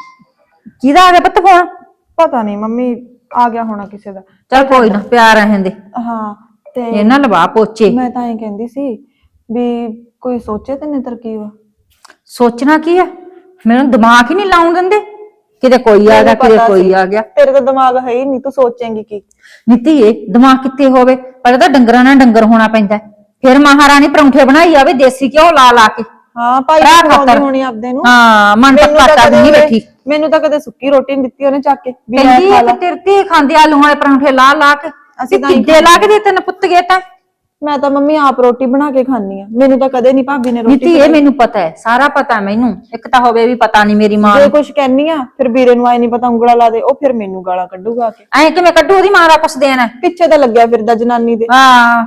ਕਿਹਦਾ ਆ ਗਿਆ ਪੁੱਤ ਫੋਨ? ਪਤਾ ਨਹੀਂ ਮੰਮੀ ਆ ਗਿਆ ਹੋਣਾ ਕਿਸੇ ਦਾ। ਚੱਲ ਕੋਈ ਨਾ ਪਿਆਰ ਰਹਿੰਦੇ ਹਾਂ ਤੇ ਇਹਨਾਂ ਲਵਾ ਪੋਚੇ। ਮੈਂ ਤਾਂ ਐਂ ਕਹਿੰਦੀ ਸੀ ਵੀ ਕੋਈ ਸੋਚੇ ਤੈਨੇ ਤਰਕੀਬ ਸੋਚਣਾ ਕੀ ਹੈ ਮੈਨੂੰ ਦਿਮਾਗ ਹੀ ਨਹੀਂ ਲਾਉਣ ਦਿੰਦੇ। ਕਿਤੇ ਕੋਈ ਆ ਗਿਆ ਕਿਤੇ ਕੋਈ। ਆ ਗਿਆ। ਤੇਰੇ ਤਾਂ ਦਿਮਾਗ ਹੈ ਹੀ ਨਹੀਂ ਤੂੰ ਸੋਚੇਂਗੀ ਕੀ? ਨੀਤੀਏ ਦਿਮਾਗ ਕਿੱਥੇ ਹੋਵੇ? ਪਹਿਲਾਂ ਤਾਂ ਡੰਗਰਾਂ ਨਾਲ ਡੰਗਰ ਹੋਣਾ ਪੈਂਦਾ। ਹੈ। ਫਿਰ ਮਹਾਰਾਣੀ ਪਰੌਂਠੇ ਬਣਾਈ ਆਵੇ ਦੇਸੀ ਘਿਓ ਲਾ ਲਾ ਕੇ। ਹਾਂ ਭਾਈ ਭਰਾ ਖਵਾਉਂਦੀ ਖਾਤਰ। ਹੋਣੀ ਆਪਦੇ ਨੂੰ। ਹਾਂ ਮਨ ਤਾਂ ਕਦੇ ਨਹੀਂ ਉਹਨੇ- ਬੈਠੀ। ਮੈਨੂੰ ਤਾਂ ਕਦੇ ਸੁੱਕੀ ਰੋਟੀ ਨਹੀਂ ਦਿੱਤੀ ਉਹਨੇ ਚੱਕ ਕੇ ਵੀ ਲੈ ਕਹਿੰਦੀ ਖਾ ਹੈ ਲੈ। ਕਿ ਤਿਰਤੀ ਖਾਂਦੇ ਆਲੂ ਵਾਲੇ ਪਰੌਂਠੇ ਲਾ ਲਾ ਕੇ। ਅਸੀਂ ਅਸੀਂ ਤਾਂ ਹੀ ਕਿੱਦੇ ਲਾ ਕੇ ਦੇ ਤੈਨੂੰ ਪੁੱਤ ਗਏ ਤਾਂ ਮੈਂ ਤਾਂ ਮੰਮੀ ਆਪ ਰੋਟੀ ਬਣਾ ਕੇ ਖਾਂਦੀ ਆ ਮੈਨੂੰ ਤਾਂ ਕਦੇ ਨਹੀਂ ਭਾਬੀ ਨੇ ਰੋਟੀ ਨੀਤੀ ਇਹ ਮੈਨੂੰ ਪਤਾ ਹੈ ਸਾਰਾ ਪਤਾ ਮੈਨੂੰ। ਇੱਕ ਤਾਂ ਹੋਵੇ ਵੀ ਪਤਾ ਨਹੀਂ ਮੇਰੀ ਮਾਂ ਜੇ ਕੁਝ ਕਹਿਨੀ ਆ ਫਿਰ ਵੀਰੇ ਨੂੰ ਆਏ ਨਹੀਂ ਪਤਾ ਉਂਗਲਾ ਲਾ ਦੇ ਉਹ ਫਿਰ ਮੈਨੂੰ ਗਾਲਾਂ ਕੱਢੂਗਾ ਆ ਕੇ। ਐ ਕਿਵੇਂ ਕੱਢੂ ਉਹਦੀ ਮਾਂ ਦਾ ਕੁਛ ਦੇਣਾ ਹੈ? ਪਿੱਛੇ ਤਾਂ ਲੱਗਿਆ ਫਿਰਦਾ ਜਨਾਨੀ ਦੇ। ਹਾਂ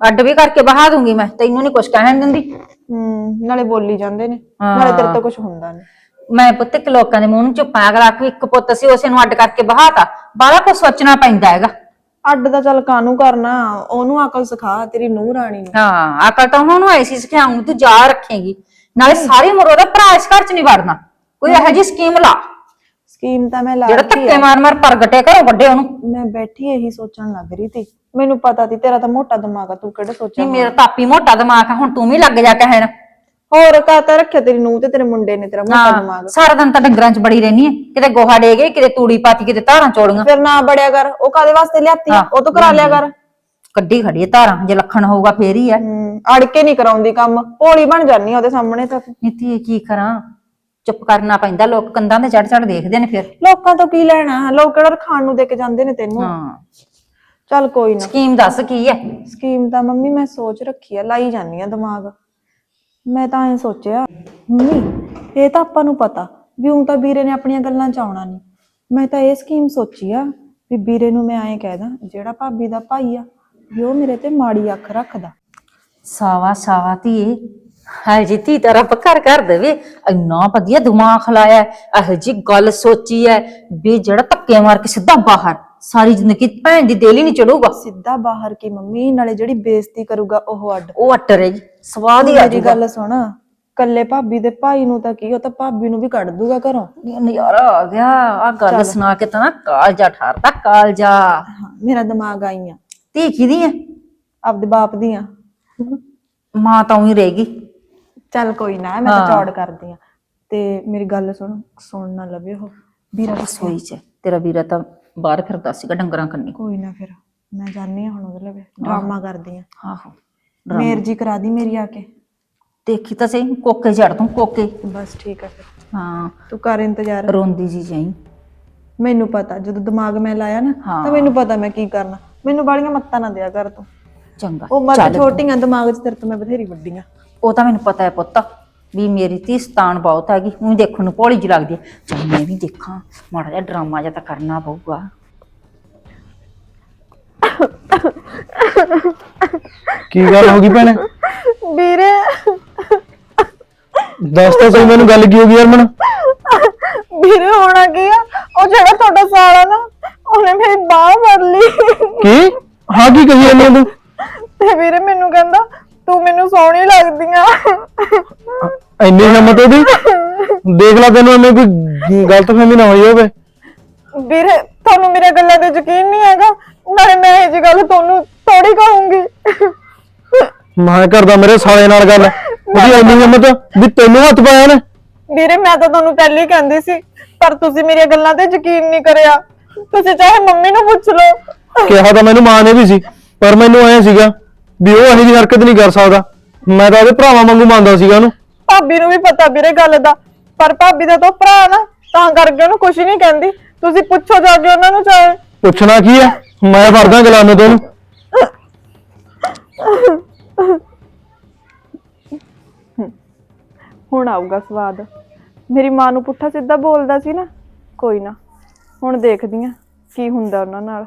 ਅੱਡ ਵੀ ਕਰਕੇ ਬਹਾ ਦੂੰਗੀ ਮੈਂ ਤੈਨੂੰ ਨਹੀਂ ਕੁਛ ਕਹਿਣ ਦਿੰਦੀ। ਹੂੰ ਨਾਲੇ ਬੋਲੀ ਜਾਂਦੇ ਨੇ। ਨਾਲੇ ਤੇਰੇ ਤੋਂ ਕੁਝ ਹੁੰਦਾ ਨਹੀਂ ਮੈਂ ਪੁੱਤ ਕਿ ਲੋਕਾਂ ਦੇ ਮੂੰਹ ਨੂੰ ਚੁੱਪਾਂ ਅਗਲਾ ਕੋਈ ਇੱਕ ਪੁੱਤ ਸੀ ਉਸੇ ਨੂੰ ਅੱਡ ਕਰਕੇ ਬਹਾਤਾ। ਬਾਹਲਾ ਕੁਛ ਸੋਚਣਾ ਪੈਂਦਾ ਹੈਗਾ। ਅੱਡ ਤਾਂ ਚੱਲ ਕਾਨੂੰ ਕਰਨਾ ਉਹਨੂੰ ਅਕਲ ਸਿਖਾ ਤੇਰੀ ਨੂੰਹ ਰਾਣੀ ਨੂੰ। ਹਾਂ ਅਕਲ ਤਾਂ ਉਹਨੂੰ ਐਸੀ ਸਿਖਾਉਂ ਤੂੰ ਜਾ ਰੱਖੇਗੀ। ਨਾਲੇ ਸਾਰੀ ਉਮਰ ਉਹਦਾ ਭਰਾ ਇਸ ਘਰ ਚ ਨਹੀਂ ਵੜਨਾ। ਕੋਈ ਇਹੋ ਜਿਹੀ ਸਕੀਮ ਲਾ। ਸਕੀਮ ਤਾਂ ਮੈਂ ਲਾ ਜਿਹੜਾ ਧੱਕੇ ਮਾਰ ਮਾਰ ਪ੍ਰਗਟੇ ਘਰੋਂ ਵੱਡੇ ਉਹਨੂੰ। ਮੈਂ ਬੈਠੀ ਇਹੀ ਸੋਚਣ ਲੱਗ ਰਹੀ ਸੀ ਮੈਨੂੰ ਪਤਾ ਸੀ ਤੇਰਾ ਤਾਂ ਮੋਟਾ ਦਿਮਾਗ ਆ ਤੂੰ ਕਿਹੜੇ ਸੋਚਿਆ ਨਹੀਂ ਮੇਰਾ ਤਾਪੀ ਮੋਟਾ ਦਿਮਾਗ ਆ ਹੁਣ ਤੂੰ ਵੀ ਲੱਗ ਜਾ ਕਹਿਣ ਹੋਰ ਕਾਤਾ ਰੱਖਿਆ ਤੇਰੀ ਨੂੰਹ ਤੇ ਤੇਰੇ ਮੁੰਡੇ ਨੇ ਤੇਰਾ ਮੋਟਾ ਹਾਂ ਦਿਮਾਗ। ਸਾਰਾ ਦਿਨ ਤਾਂ ਡੰਗਰਾਂ ਚ ਬੜੀ ਰਹਿਨੀ ਹੈ ਕਿਤੇ ਗੋਹਾ ਡੇ ਗਏ ਕਿਤੇ ਤੂੜੀ ਪਾਤੀ ਕਿਤੇ ਧਾਰਾਂ ਚੋਲੀਆਂ। ਫਿਰ ਨਾ ਬੜਿਆ ਕਰ ਉਹ ਕਾਦੇ ਵਾਸਤੇ ਲਿਆਤੀ ਆ ਉਹ ਤੋਂ ਕਰਾ ਲਿਆ ਕਰ। ਕੱਢੀ ਖੜੀ ਹੈ ਧਾਰਾਂ ਜੇ ਲੱਖਣ ਹੋਊਗਾ ਫੇਰ ਹੀ ਹੈ ਹੂੰ ਅੜ ਕੇ ਨਹੀਂ ਕਰਾਉਂਦੀ ਕੰਮ। ਭੋਲੀ ਬਣ ਜਾਨੀ ਆ ਉਹਦੇ ਸਾਹਮਣੇ ਤਾਂ। ਨੀਤੀ ਕੀ ਕਰਾਂ? ਚੁੱਪ ਕਰਨਾ ਪੈਂਦਾ ਲੋਕ ਕੰਧਾਂ ਤੇ ਚੜ ਚੜ ਦੇਖਦੇ ਨੇ ਫਿਰ। ਲੋਕਾਂ ਤੋਂ ਕੀ ਲੈਣਾ? ਲੋਕ ਕਿਹੜਾ ਖਾਣ ਨੂੰ ਦੇ ਕੇ ਜਾਂਦੇ ਨੇ ਤੈਨੂੰ? ਹਾਂ। ਚੱਲ ਕੋਈ ਨਾ। ਸਕੀਮ ਦੱਸ ਕੀ ਹੈ ਸਕੀਮ ਤਾਂ ਮੰਮੀ ਮੈਂ ਸੋਚ ਰੱਖੀ ਆ ਲਾਈ ਜਾਨੀ ਆ ਦਿਮਾਗ। ਮੈਂ ਤਾਂ ਐ ਸੋਚਿਆ ਮੰਮੀ ਇਹ ਤਾਂ ਆਪਾਂ ਨੂੰ ਪਤਾ ਵੀ ਹੁਣ ਤਾਂ ਵੀਰੇ ਨੇ ਆਪਣੀਆਂ ਗੱਲਾਂ ਚ ਆਉਣਾ ਨਹੀਂ ਮੈਂ ਤਾਂ ਇਹ ਸਕੀਮ ਸੋਚੀ ਆ ਵੀ ਵੀਰੇ ਨੂੰ ਮੈਂ ਐਂ ਕਹਿਦਾ ਜਿਹੜਾ ਭਾਬੀ ਦਾ ਭਾਈ ਆ ਵੀ ਉਹ ਮੇਰੇ ਤੇ ਮਾੜੀ ਅੱਖ ਰੱਖਦਾ। ਸਾਵਾ ਸਾਵਾ ਧੀਏ ਹਾਏ ਜੀ ਧੀ ਤੇਰਾ ਪੱਕਰ ਕਰ ਦੇਵੇ ਇੰਨਾ ਵਧੀਆ ਦਿਮਾਗ ਖਲਾਇਆ ਇਹ ਜੀ ਗੱਲ ਸੋਚੀ ਹੈ ਵੀ ਜਿਹੜਾ ਧੱਕੇ ਮਾਰ ਕੇ ਸਿੱਧਾ ਬਾਹਰ ਸਾਰੀ ਜ਼ਿੰਦਗੀ ਭੈਣ ਦੀ ਦਿਲ ਹੀ ਨਹੀਂ ਚੜੂਗਾ। ਸਿੱਧਾ ਬਾਹਰ ਕੀ ਮੰਮੀ ਨਾਲੇ ਜਿਹੜੀ ਬੇਇੱਜ਼ਤੀ ਕਰੂਗਾ ਉਹ ਅੱਡ। ਉਹ ਅੱਟ ਰਹੇਗੀ ਸਵਾਦ ਹੀ ਆ ਮੇਰੀ ਗੱਲ ਸੁਣ ਕੱਲੇ ਭਾਬੀ ਦੇ ਭਾਈ ਨੂੰ ਤਾਂ ਕੀ ਉਹ ਤਾਂ ਭਾਬੀ ਨੂੰ ਵੀ ਕੱਢ ਦੂਗਾ ਘਰੋਂ। ਨਜ਼ਾਰਾ ਆ ਗਿਆ। ਆ ਗੱਲ ਸੁਣਾ ਕੇ ਤਾਂ ਨਾ ਕਾਲਜਾ ਠਾਰਦਾ ਕਾਲਜਾ। ਹਾਂ ਮੇਰਾ ਦਿਮਾਗ ਆਈਆਂ ਧੀ ਕਿਹਦੀ ਹੈ ਆਪਦੇ ਬਾਪ ਦੀਆਂ ਮਾਂ ਤਾਂ ਉਹੀ ਰਹੇਗੀ ਚੱਲ ਕੋਈ ਨਾ ਮੈਂ ਤਾਂ ਚੌੜ ਕਰਦੀ ਆ। ਤੇ ਮੇਰੀ ਗੱਲ ਸੁਣ ਸੁਣ ਨਾ ਲਵੇ ਉਹ ਵੀਰਾ ਦੱਸੋ ਸੋਈ ਚ। ਤੇਰਾ ਵੀਰਾ ਤਾਂ ਬਾਹਰ ਫਿਰਦਾ ਸੀਗਾ ਡੰਗਰਾਂ ਕੰਨੀ। ਕੋਈ ਨਾ ਫਿਰ ਮੈਂ ਜਾਣੀ ਹੁਣ ਉਹਦੇ ਲਵੇ। ਡਰਾਮਾ ਕਰਦੀ ਆ ਆਹੋ। ਮੇਰ ਜੀ ਕਰਾ ਦੀ ਮੇਰੀ ਆ ਕੇ। ਦੇਖੀ ਤਾਂ ਸਹੀ ਕੋਕੇ ਜੜ ਤੂੰ ਕੋਕੇ। ਬਸ ਠੀਕ ਆ ਫਿਰ। ਹਾਂ। ਤੂੰ ਕਰ ਇੰਤਜ਼ਾਰ। ਰੋਂਦੀ ਜੀ ਜਾਈ। ਮੈਨੂੰ ਪਤਾ ਜਦੋਂ ਦਿਮਾਗ ਮੈਂ ਲਾਇਆ ਨਾ ਹਾਂ। ਤਾਂ ਮੈਨੂੰ ਪਤਾ ਮੈਂ ਕੀ ਕਰਨਾ। ਮੈਨੂੰ ਬਾਲੀਆਂ ਮੱਤਾਂ ਨਾ ਦਿਆ ਕਰ ਤੂੰ। ਚੰਗਾ ਉਹ ਮੱਤ ਛੋਟੀਆਂ ਦਿਮਾਗ 'ਚ ਤੇਰੇ ਤੋਂ ਮੈਂ ਬਥੇਰੀ ਵੱਡੀਆਂ। ਉਹ ਤਾਂ ਮੈਨੂੰ ਪਤਾ ਹੈ ਪੁੱਤ। ਵੀ ਮੇਰੀ ਧੀ ਸਤਾਨ ਬਹੁਤ ਹੈਗੀ ਉਹ ਦੇਖਣ ਨੂੰ ਭੋਲੀ ਜਿਹੀ ਲੱਗਦੀ ਹੈ। ਚੱਲ ਮੈਂ ਵੀ ਦੇਖਾਂ ਮਾੜਾ ਜਿਹਾ ਡਰਾਮਾ ਜਿਹਾ ਤਾਂ ਕਰਨਾ ਪਊਗਾ। ਕੀ ਗੱਲ ਹੋ ਗਈ ਭੈਣੇ? ਵੀਰੇ। ਦੱਸ ਤਾਂ ਸਹੀ ਮੈਨੂੰ ਗੱਲ ਕੀ ਹੋ ਗਈ ਹਰਮਨ? ਵੀਰੇ ਹੋਣਾ ਕੀ ਆ? ਉਹ ਜਿਹੜਾ ਤੁਹਾਡਾ ਸਾਲਾ ਨਾ ਉਹਨੇ ਮੇਰੀ ਬਾਹ ਫੜ ਲਈ। ਕੀ? ਹਾਂ ਕੀ ਕਹੀ ਤੂੰ? ਤੇ ਵੀਰੇ ਮੈਨੂੰ ਕਹਿੰਦਾ ਤੂੰ ਮੈਨੂੰ ਸੋਹਣੀ ਲੱਗਦੀ ਆ ਇੰਨੀ ਹਿੰਮਤ ਉਹਦੀ? ਦੇਖ ਲੈ ਤੈਨੂੰ ਐਵੇਂ ਕੋਈ ਗਲਤ ਫਹਿਮੀ ਨਾ ਹੋਈ ਹੋਵੇ। ਵੀਰੇ ਤੁਹਾਨੂੰ ਮੇਰੇ ਗੱਲਾਂ ਤੇ ਯਕੀਨ ਨਹੀਂ ਹੈਗਾ। ਨਾਲੇ ਮੈਂ ਇਹ ਜੀ ਗੱਲ ਤੁਹਾਨੂੰ ਥੋੜੀ ਕਹੂੰਗੀ। ਮੈਂ ਕਰਦਾ ਮੇਰੇ ਸਾਲੇ ਨਾਲ ਗੱਲ। ਉਹਦੀ ਇੰਨੀ ਹਿੰਮਤ ਵੀ ਤੈਨੂੰ ਹੱਥ ਪਾਇਆ ਨੇ ਵੀਰੇ ਮੈਂ ਤਾਂ ਤੁਹਾਨੂੰ ਪਹਿਲਾਂ ਹੀ ਕਹਿੰਦੀ ਸੀ ਪਰ ਤੁਸੀਂ ਮੇਰੀਆਂ ਗੱਲਾਂ ਤੇ ਯਕੀਨ ਨਹੀਂ ਕਰਿਆ। ਤੁਸੀਂ ਚਾਹੇ ਮੰਮੀ ਨੂੰ ਪੁੱਛ ਲਓ। ਕਿਹਾ ਤਾਂ ਮੈਨੂੰ ਮਾਂ ਨੇ ਵੀ ਸੀ ਪਰ ਮੈਨੂੰ ਐ ਸੀਗਾ ਵੀ ਉਹ ਇਹੋ ਜਿਹੀ ਹਰਕਤ ਨਹੀਂ ਕਰ ਸਕਦਾ। ਮੈਂ ਤਾਂ ਉਹਦੇ ਭਰਾਵਾਂ ਵਾਂਗੂ ਮੰਨਦਾ ਸੀਗਾ ਉਹਨੂੰ। ਭਾਬੀ ਨੂੰ ਵੀ ਪਤਾ ਵੀਰੇ ਗੱਲ ਦਾ। ਪਰ ਭਾਬੀ ਦਾ ਤਾਂ ਭਰਾ ਨਾ ਤਾਂ ਕਰਕੇ ਉਹਨੂੰ ਕੁਝ ਨਹੀਂ ਕਹਿੰਦੀ। ਤੁਸੀਂ ਪੁੱਛੋ ਜਾ ਕੇ ਉਹਨਾਂ ਨੂੰ ਚਾਹੇ। ਪੁੱਛਣਾ ਕੀ ਹੈ ਮੈਂ ਵਰਦਾ ਗਲਾਨੇ ਤੋਂ ਉਹਨੂੰ ਹੁਣ ਆਊਗਾ ਸਵਾਦ। ਮੇਰੀ ਮਾਂ ਨੂੰ ਪੁੱਠਾ ਸਿੱਧਾ ਬੋਲਦਾ ਸੀ ਨਾ। ਕੋਈ ਨਾ ਹੁਣ ਦੇਖਦੀ ਆ ਕੀ ਹੁੰਦਾ ਉਹਨਾਂ ਨਾਲ।